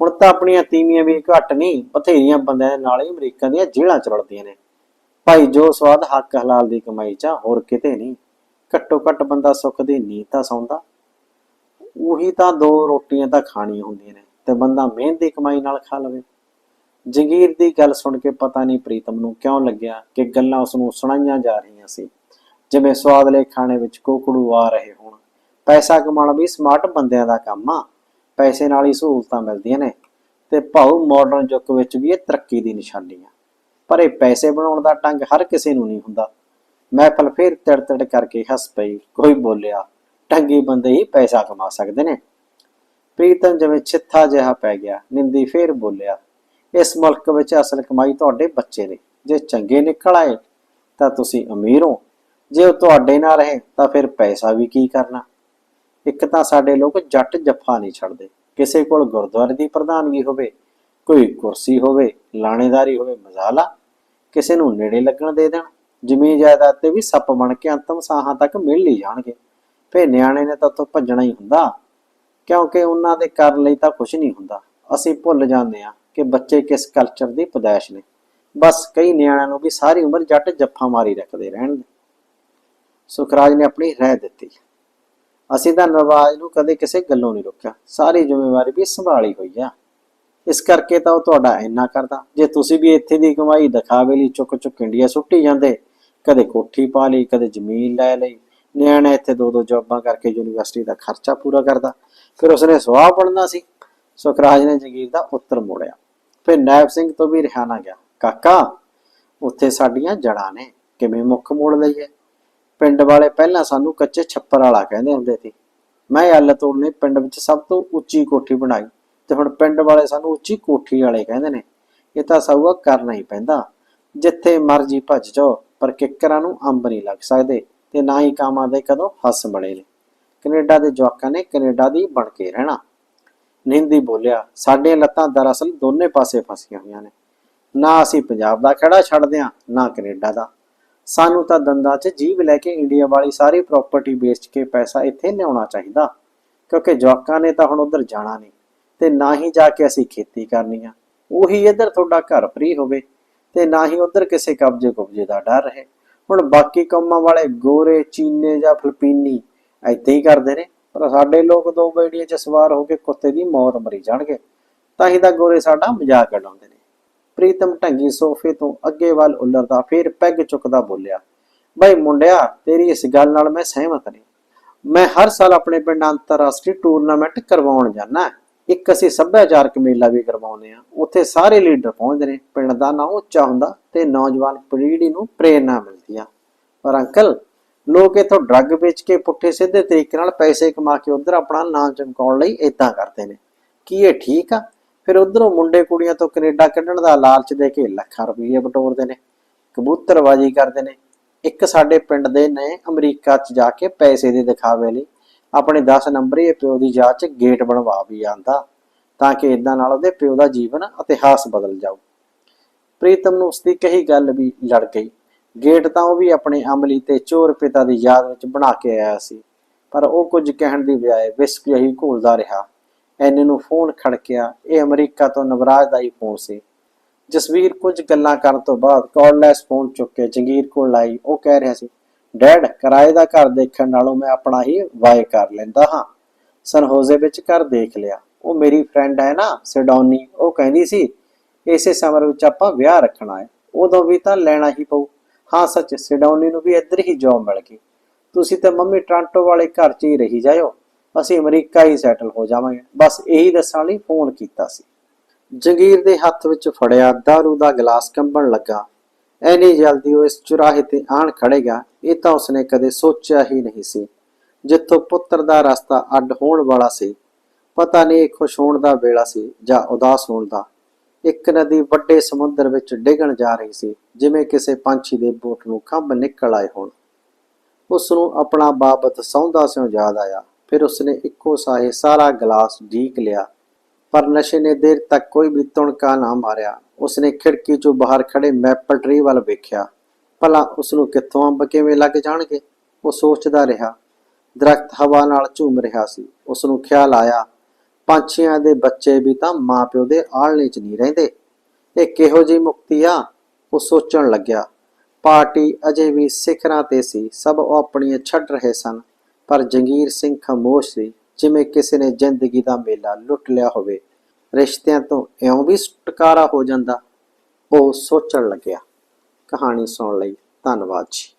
ਹੁਣ ਤਾਂ ਆਪਣੀਆਂ ਤੀਵੀਆਂ ਵੀ ਘੱਟ ਨਹੀਂ, ਬਥੇਰੀਆਂ ਬੰਦਿਆਂ ਦੇ ਨਾਲ ਹੀ ਅਮਰੀਕਾ ਦੀਆਂ ਜੇਲ੍ਹਾਂ ਚ ਰਲਦੀਆਂ ਨੇ। ਭਾਈ ਜੋ ਸਵਾਦ ਹੱਕ ਹਲਾਲ ਦੀ ਕਮਾਈ ਚ ਹੋਰ ਕਿਤੇ ਨਹੀਂ। ਘੱਟੋ ਘੱਟ ਬੰਦਾ ਸੁੱਖ ਦੀ ਨੀਂਦ ਤਾਂ ਸੌਂਦਾ। ਉਹੀ ਤਾਂ ਦੋ ਰੋਟੀਆਂ ਤਾਂ ਖਾਣੀਆਂ ਹੁੰਦੀਆਂ ਨੇ ਤੇ ਬੰਦਾ ਮਿਹਨਤ ਦੀ ਕਮਾਈ ਨਾਲ ਖਾ ਲਵੇ। ਜੰਗੀਰ ਦੀ ਗੱਲ ਸੁਣ ਕੇ ਪਤਾ ਨਹੀਂ ਪ੍ਰੀਤਮ ਨੂੰ ਕਿਉਂ ਲੱਗਿਆ ਕਿ ਗੱਲਾਂ ਉਸ ਨੂੰ ਸੁਣਾਈਆਂ ਜਾ ਰਹੀਆਂ ਸੀ। ਜਿਵੇਂ ਸਵਾਦਲੇ ਖਾਣੇ ਵਿੱਚ ਕੋਕੜੂ ਆ ਰਹੇ ਹੋਣ। ਪੈਸਾ ਕਮਾਉਣਾ ਵੀ ਸਮਾਰਟ ਬੰਦਿਆਂ ਦਾ ਕੰਮ ਆ। ਪੈਸੇ ਨਾਲ ਹੀ ਸਹੂਲਤਾਂ ਮਿਲਦੀਆਂ ਨੇ ਤੇ ਭਾਉ ਮਾਡਰਨ ਯੁੱਗ ਵਿੱਚ ਵੀ ਇਹ ਤਰੱਕੀ ਦੀ ਨਿਸ਼ਾਨੀ ਆ। ਪਰ ਇਹ ਪੈਸੇ ਬਣਾਉਣ ਦਾ ਢੰਗ ਹਰ ਕਿਸੇ ਨੂੰ ਨਹੀਂ ਹੁੰਦਾ। ਮਹਿਫਲ ਫੇਰ ਤੜ-ਤੜ ਕਰਕੇ ਹੱਸ ਪਈ, ਕੋਈ ਬੋਲਿਆ, ਟੰਗੀ ਬੰਦੇ ਹੀ ਪੈਸਾ ਕਮਾ ਸਕਦੇ ਨੇ। ਪ੍ਰੀਤਮ ਜਿਵੇਂ ਛਿੱਥਾ ਜਿਹਾ ਪੈ ਗਿਆ, ਨਿੰਦੀ ਫੇਰ ਬੋਲਿਆ, ਇਸ ਮੁਲਕ ਵਿੱਚ ਅਸਲ ਕਮਾਈ ਤੁਹਾਡੇ ਬੱਚੇ ਨੇ ਜੇ ਚੰਗੇ ਨਿਕਲ ਆਏ ਤਾਂ ਤੁਸੀਂ ਅਮੀਰ ਹੋ, ਜੇ ਉਹ ਤੁਹਾਡੇ ਨਾਲ ਰਹੇ ਤਾਂ ਫਿਰ ਪੈਸਾ ਵੀ ਕੀ ਕਰਨਾ? ਇੱਕ ਤਾਂ ਸਾਡੇ ਲੋਕ ਜੱਟ ਜੱਫਾ ਨਹੀਂ ਛੱਡਦੇ, ਕਿਸੇ ਕੋਲ ਗੁਰਦੁਆਰੇ ਦੀ ਪ੍ਰਧਾਨਗੀ ਹੋਵੇ, ਕੋਈ ਕੁਰਸੀ ਹੋਵੇ, ਲਾਣੇਦਾਰੀ ਹੋਵੇ, ਮਜ਼ਾਲਾ ਕਿਸੇ ਨੂੰ ਨੇੜੇ ਲੱਗਣ ਦੇ ਦੇਣ। ਜ਼ਮੀਨ ਜਾਇਦਾਦ ਤੇ ਵੀ ਸੱਪ ਬਣ ਕੇ ਅੰਤਮ ਸਾਹਾਂ ਤੱਕ ਮਿਲ ਹੀ ਜਾਣਗੇ। ਫੇ ਨਿਆਣੇ ਨੇ ਤਾਂ ਉੱਥੋਂ ਭੱਜਣਾ ਹੀ ਹੁੰਦਾ। ਕਿਉਂਕਿ ਉਹਨਾਂ ਦੇ ਕਰਨ ਲਈ ਤਾਂ ਕੁਝ ਨਹੀਂ ਹੁੰਦਾ। ਅਸੀਂ ਭੁੱਲ ਜਾਂਦੇ ਆ ਕਿ ਬੱਚੇ ਕਿਸ ਕਲਚਰ ਦੀ ਪਦਾਇਸ਼ ਨੇ। ਬਸ ਕਈ ਨਿਆਣਿਆਂ ਨੂੰ ਵੀ ਸਾਰੀ ਉਮਰ ਜੱਟ ਜੱਫਾ ਮਾਰੀ ਰੱਖਦੇ ਰਹਿਣਗੇ। ਸੁਖਰਾਜ ਨੇ ਆਪਣੀ ਰਹਿ ਦਿੱਤੀ। ਅਸੀਂ ਤਾਂ ਨਵਾਜ਼ ਨੂੰ ਕਦੇ ਕਿਸੇ ਗੱਲੋਂ ਨਹੀਂ ਰੋਕਿਆ। ਸਾਰੀ ਜ਼ਿੰਮੇਵਾਰੀ ਵੀ ਸੰਭਾਲੀ ਹੋਈ ਆ। ਇਸ ਕਰਕੇ ਤਾਂ ਉਹ ਤੁਹਾਡਾ ਇੰਨਾ ਕਰਦਾ। ਜੇ ਤੁਸੀਂ ਵੀ ਇੱਥੇ ਦੀ ਕਮਾਈ ਦਿਖਾਵੇ ਲਈ, ਚੁੱਕ ਚੁੱਕ ਇੰਡੀਆ ਸੁੱਟੀ ਜਾਂਦੇ, ਕਦੇ ਕੋਠੀ ਪਾ ਲਈ, ਕਦੇ ਜ਼ਮੀਨ ਲੈ ਲਈ, ਨਿਆਣਾ ਇੱਥੇ ਦੋ ਦੋ ਜੌਬਾਂ ਕਰਕੇ ਯੂਨੀਵਰਸਿਟੀ ਦਾ ਖਰਚਾ ਪੂਰਾ ਕਰਦਾ। ਫਿਰ ਉਸਨੇ ਸੁਆਹ ਪੜਨਾ ਸੀ। ਸੁਖਰਾਜ ਨੇ ਜਗੀਰ ਦਾ ਉੱਤਰ ਮੋੜਿਆ। ਫਿਰ ਨਾਇਬ ਸਿੰਘ ਤੋਂ ਵੀ ਰਿਹਾ ਨਾ ਗਿਆ। ਕਾਕਾ, ਉੱਥੇ ਸਾਡੀਆਂ ਜੜਾਂ ਨੇ। ਕਿਵੇਂ ਮੁੱਖ ਮੋੜ ਲਈਏ ਪਿੰਡ ਵਾਲੇ ਪਹਿਲਾਂ ਸਾਨੂੰ ਕੱਚੇ ਛੱਪਰ ਵਾਲਾ ਕਹਿੰਦੇ ਹੁੰਦੇ ਸੀ। ਮੈਂ ਅੱਲਤੋੜ ਨੇ ਪਿੰਡ ਵਿੱਚ ਸਭ ਤੋਂ ਉੱਚੀ ਕੋਠੀ ਬਣਾਈ। ਤੇ ਹੁਣ ਪਿੰਡ ਵਾਲੇ ਸਾਨੂੰ ਉੱਚੀ ਕੋਠੀ ਵਾਲੇ ਕਹਿੰਦੇ ਨੇ, ਇਹ ਤਾਂ ਸਊਆ ਕਰਨਾ ਹੀ ਪੈਂਦਾ। ਜਿੱਥੇ ਮਰਜ਼ੀ ਭੱਜ ਜਾਓ, ਪਰ ਕਿੱਕਰਾਂ ਨੂੰ ਅੰਬ ਨਹੀਂ ਲੱਗ ਸਕਦੇ ਤੇ ਨਾ ਹੀ ਕਾਮਾਂ ਦੇ ਕਦੋਂ ਹੱਸ ਬਣੇ ਨੇ। ਕੈਨੇਡਾ ਦੇ ਜਵਾਕਾਂ ਨੇ ਕੈਨੇਡਾ ਦੀ ਬਣ ਕੇ ਰਹਿਣਾ। ਨਿੰਦੀ ਬੋਲਿਆ, ਸਾਡੀਆਂ ਲੱਤਾਂ ਦਰਅਸਲ ਦੋਨੇ ਪਾਸੇ ਫਸੀਆਂ ਹੋਈਆਂ ਨੇ। ਨਾ ਅਸੀਂ ਪੰਜਾਬ ਦਾ ਖੜਾ ਛੱਡਦੇ ਹਾਂ, ਨਾ ਕੈਨੇਡਾ ਦਾ। ਸਾਨੂੰ ਤਾਂ ਦੰਦਾਂ 'ਚ ਜੀਭ ਲੈ ਕੇ ਇੰਡੀਆ ਵਾਲੀ ਸਾਰੀ ਪ੍ਰਾਪਰਟੀ ਵੇਚ ਕੇ ਪੈਸਾ ਇੱਥੇ ਲਿਆਉਣਾ ਚਾਹੀਦਾ। ਕਿਉਂਕਿ ਜਵਾਕਾਂ ਨੇ ਤਾਂ ਹੁਣ ਉਧਰ ਜਾਣਾ ਨਹੀਂ। ਤੇ ਨਾ ਹੀ ਜਾ ਕੇ ਅਸੀਂ ਖੇਤੀ ਕਰਨੀ ਆ। ਉਹੀ ਇੱਧਰ ਤੁਹਾਡਾ ਘਰ ਫਰੀ ਹੋਵੇ ਤੇ ਨਾ ਹੀ ਉਧਰ ਕਿਸੇ ਕਬਜ਼ੇ ਕੁਬਜ਼ੇ ਦਾ ਡਰ ਰਹੇ। ਹੁਣ ਬਾਕੀ ਕੰਮਾਂ ਵਾਲੇ ਗੋਰੇ, ਚੀਨੇ ਜਾਂ ਫਿਲਪੀਨੀ ਏਦਾਂ ਹੀ ਕਰਦੇ ਨੇ, ਪਰ ਸਾਡੇ ਲੋਕ ਦੋ ਬੇੜੀਆਂ 'ਚ ਸਵਾਰ ਹੋ ਕੇ ਕੁੱਤੇ ਦੀ ਮੌਤ ਮਰੀ ਜਾਣਗੇ, ਤਾਂ ਹੀ ਤਾਂ ਗੋਰੇ ਸਾਡਾ ਮਜ਼ਾਕ ਉਡਾਉਂਦੇ ਨੇ। ਪ੍ਰੀਤਮ ਢੰਗੀ ਸੋਫੇ ਤੋਂ ਅੱਗੇ ਵੱਲ ਉੱਲਰਦਾ, ਫਿਰ ਪੈਗ ਚੁੱਕਦਾ ਬੋਲਿਆ, ਬਈ ਮੁੰਡਿਆ, ਤੇਰੀ ਇਸ ਗੱਲ ਨਾਲ ਮੈਂ ਸਹਿਮਤ ਨਹੀਂ। ਮੈਂ ਹਰ ਸਾਲ ਆਪਣੇ ਪਿੰਡ ਅੰਤਰਰਾਸ਼ਟਰੀ ਟੂਰਨਾਮੈਂਟ ਕਰਵਾਉਣ ਜਾਂਦਾ। ਇੱਕ ਅਸੀਂ ਸੱਭਿਆਚਾਰਕ ਮੇਲਾ ਵੀ ਕਰਵਾਉਂਦੇ ਆ ਉੱਥੇ ਸਾਰੇ ਲੀਡਰ ਪਹੁੰਚਦੇ ਨੇ। ਪਿੰਡ ਦਾ ਨਾਂ ਉੱਚਾ ਹੁੰਦਾ ਤੇ ਨੌਜਵਾਨ ਪੀੜ੍ਹੀ ਨੂੰ ਪ੍ਰੇਰਣਾ ਮਿਲਦੀ ਆ। ਪਰ ਅੰਕਲ, ਲੋਕ ਇਥੋਂ ਡਰੱਗ ਵੇਚ ਕੇ ਪੁੱਠੇ ਸਿੱਧੇ ਤਰੀਕੇ ਨਾਲ ਪੈਸੇ ਕਮਾ ਕੇ ਉਧਰ ਆਪਣਾ ਨਾਂ ਚਮਕਾਉਣ ਲਈ ਇਦਾਂ ਕਰਦੇ ਨੇ। ਕੀ ਇਹ ਠੀਕ ਆ? ਫਿਰ ਉਧਰੋਂ ਮੁੰਡੇ ਕੁੜੀਆਂ ਤੋਂ ਕੈਨੇਡਾ ਕੱਢਣ ਦਾ ਲਾਲਚ ਦੇ ਕੇ ਲੱਖਾਂ ਰੁਪਏ ਬਟੋਰਦੇ ਨੇ। ਕਬੂਤਰਬਾਜ਼ੀ ਕਰਦੇ ਨੇ। ਇੱਕ ਸਾਡੇ ਪਿੰਡ ਦੇ ਨੇ ਅਮਰੀਕਾ 'ਚ ਜਾ ਕੇ ਪੈਸੇ ਦੇ ਦਿਖਾਵੇ ਲਈ। ਆਪਣੇ 10 ਨੰਬਰੀ ਪਿਓ ਦੀ ਯਾਦ 'ਚ ਗੇਟ ਬਣਵਾ ਵੀ ਆਂਦਾ ਤਾਂ ਕਿ ਇਦਾਂ ਨਾਲ ਉਹਦੇ ਪਿਓ ਦਾ ਜੀਵਨ ਇਤਿਹਾਸ ਬਦਲ ਜਾਊ। ਪ੍ਰੀਤਮ ਨੂੰ ਉਸਦੀ ਕਹੀ ਗੱਲ ਵੀ ਲੜ ਗਈ। ਗੇਟ ਤਾਂ ਉਹ ਵੀ ਆਪਣੇ ਅਮਲੀ ਤੇ ਚੋਰ ਪਿਤਾ ਦੀ ਯਾਦ ਵਿੱਚ ਬਣਾ ਕੇ ਆਇਆ ਸੀ, ਪਰ ਉਹ ਕੁਝ ਕਹਿਣ ਦੀ ਬਜਾਏ ਵਿਸਕ ਹੀ ਘੋਲਦਾ ਰਿਹਾ। ਐਨੇ ਨੂੰ ਫੋਨ ਖੜਕਿਆ, ਇਹ ਅਮਰੀਕਾ ਤੋਂ ਨਵਰਾਜ ਦਾ ਹੀ ਫੋਨ ਸੀ। ਜਸਵੀਰ ਕੁਝ ਗੱਲਾਂ ਕਰਨ ਤੋਂ ਬਾਅਦ ਕਾਲਲੈਸ ਫੋਨ ਚੁੱਕ ਕੇ ਜੰਗੀਰ ਕੋਲ ਲਾਈ ਉਹ ਕਹਿ ਰਿਹਾ ਸੀ ਡੈਡ ਕਿਰਾਏ ਦਾ ਘਰ ਦੇਖਣ ਨਾਲੋਂ ਮੈਂ ਆਪਣਾ ਹੀ ਵਾਏ ਕਰ ਲੈਂਦਾ ਹਾਂ। ਸਨ ਵਿੱਚ ਘਰ ਦੇਖ ਲਿਆ। ਉਹ ਮੇਰੀ ਫਰੈਂਡ ਹੈ ਨਾ, ਸਿਡੌਨੀ। ਉਹ ਕਹਿੰਦੀ ਸੀ, ਇਸੇ ਸਮਰ ਵਿੱਚ ਆਪਾਂ ਵਿਆਹ ਰੱਖਣਾ ਹੈ ਉਦੋਂ ਵੀ ਤਾਂ ਲੈਣਾ ਹੀ ਪਊ। ਹਾਂ, ਸੱਚ, ਸਿਡੋਨੀ ਨੂੰ ਵੀ ਇੱਧਰ ਹੀ ਜੌਬ ਮਿਲ ਗਈ। ਤੁਸੀਂ ਤੇ ਮੰਮੀ ਟ੍ਰਾਂਟੋ ਵਾਲੇ ਘਰ 'ਚ ਹੀ ਰਹੀ ਜਾਇਓ। ਅਸੀਂ ਅਮਰੀਕਾ ਹੀ ਸੈਟਲ ਹੋ ਜਾਵਾਂਗੇ। ਬਸ ਇਹੀ ਦੱਸਣ ਲਈ ਫੋਨ ਕੀਤਾ ਸੀ। ਜੰਗੀਰ ਦੇ ਹੱਥ ਵਿੱਚ ਫੜਿਆ ਦਾਰੂ ਦਾ ਗਲਾਸ ਕੰਬਣ ਲੱਗਾ। ਐਨੀ ਜਲਦੀ ਉਹ ਇਸ ਚੁਰਾਹੇ ਤੇ ਆਣ ਖੜੇਗਾ, ਇਹ ਤਾਂ ਉਸਨੇ ਕਦੇ ਸੋਚਿਆ ਹੀ ਨਹੀਂ ਸੀ। ਜਿੱਥੋਂ ਪੁੱਤਰ ਦਾ ਰਸਤਾ ਅੱਡ ਹੋਣ ਵਾਲਾ ਸੀ, ਪਤਾ ਨਹੀਂ ਖੁਸ਼ ਹੋਣ ਦਾ ਵੇਲਾ ਸੀ ਜਾਂ ਉਦਾਸ ਹੋਣ ਦਾ। ਇੱਕ ਨਦੀ ਵੱਡੇ ਸਮੁੰਦਰ ਵਿੱਚ ਡਿੱਗਣ ਜਾ ਰਹੀ ਸੀ, ਜਿਵੇਂ ਕਿਸੇ ਪੰਛੀ ਦੇ ਬੋਟ ਨੂੰ ਖੰਭ ਨਿਕਲ ਆਏ ਹੋਣ। ਉਸ ਨੂੰ ਆਪਣਾ ਬਾਬਤ ਸੌਂਦਾ ਸਿਉ ਯਾਦ ਆਇਆ। ਫਿਰ ਉਸਨੇ ਇੱਕੋ ਸਾਹੇ ਸਾਰਾ ਗਲਾਸ ਢੀਕ ਲਿਆ। ਪਰ ਨਸ਼ੇ ਨੇ ਦੇਰ ਤੱਕ ਕੋਈ ਵੀ ਤੁਣਕਾ ਨਾ ਮਾਰਿਆ। ਉਸਨੇ ਖਿੜਕੀ ਚੋਂ ਬਾਹਰ ਖੜੇ ਮੈਪਲ ਟਰੀ ਵੱਲ ਵੇਖਿਆ। ਭਲਾ ਉਸਨੂੰ ਕਿੱਥੋਂ ਅੰਬ ਕਿਵੇਂ ਲੱਗ ਜਾਣਗੇ? ਉਹ ਸੋਚਦਾ ਰਿਹਾ। ਦਰਖਤ ਹਵਾ ਨਾਲ ਝੂਮ ਰਿਹਾ ਸੀ। ਉਸਨੂੰ ਖਿਆਲ ਆਇਆ, ਪੰਛੀਆਂ ਦੇ ਬੱਚੇ ਵੀ ਤਾਂ ਮਾਪਿਓ ਦੇ ਆਲਣੇ 'ਚ ਨਹੀਂ ਰਹਿੰਦੇ। ਇਹ ਕਿਹੋ ਜਿਹੀ ਮੁਕਤੀ ਆ? ਉਹ ਸੋਚਣ ਲੱਗਿਆ। ਪਾਰਟੀ ਅਜੇ ਵੀ ਸਿਖਰਾਂ ਤੇ ਸੀ। ਸਭ ਉਹ ਆਪਣੀਆਂ ਛੱਡ ਰਹੇ ਸਨ। ਪਰ ਜੰਗੀਰ ਸਿੰਘ ਖਾਮੋਸ਼ ਸੀ, ਜਿਵੇਂ ਕਿਸੇ ਨੇ ਜ਼ਿੰਦਗੀ ਦਾ ਮੇਲਾ ਲੁੱਟ ਲਿਆ ਹੋਵੇ। ਰਿਸ਼ਤਿਆਂ ਤੋਂ ਇਉਂ ਵੀ ਛੁਟਕਾਰਾ ਹੋ ਜਾਂਦਾ। ਉਹ ਸੋਚਣ ਲੱਗਿਆ। ਕਹਾਣੀ ਸੁਣ ਲਈ ਧੰਨਵਾਦ ਜੀ।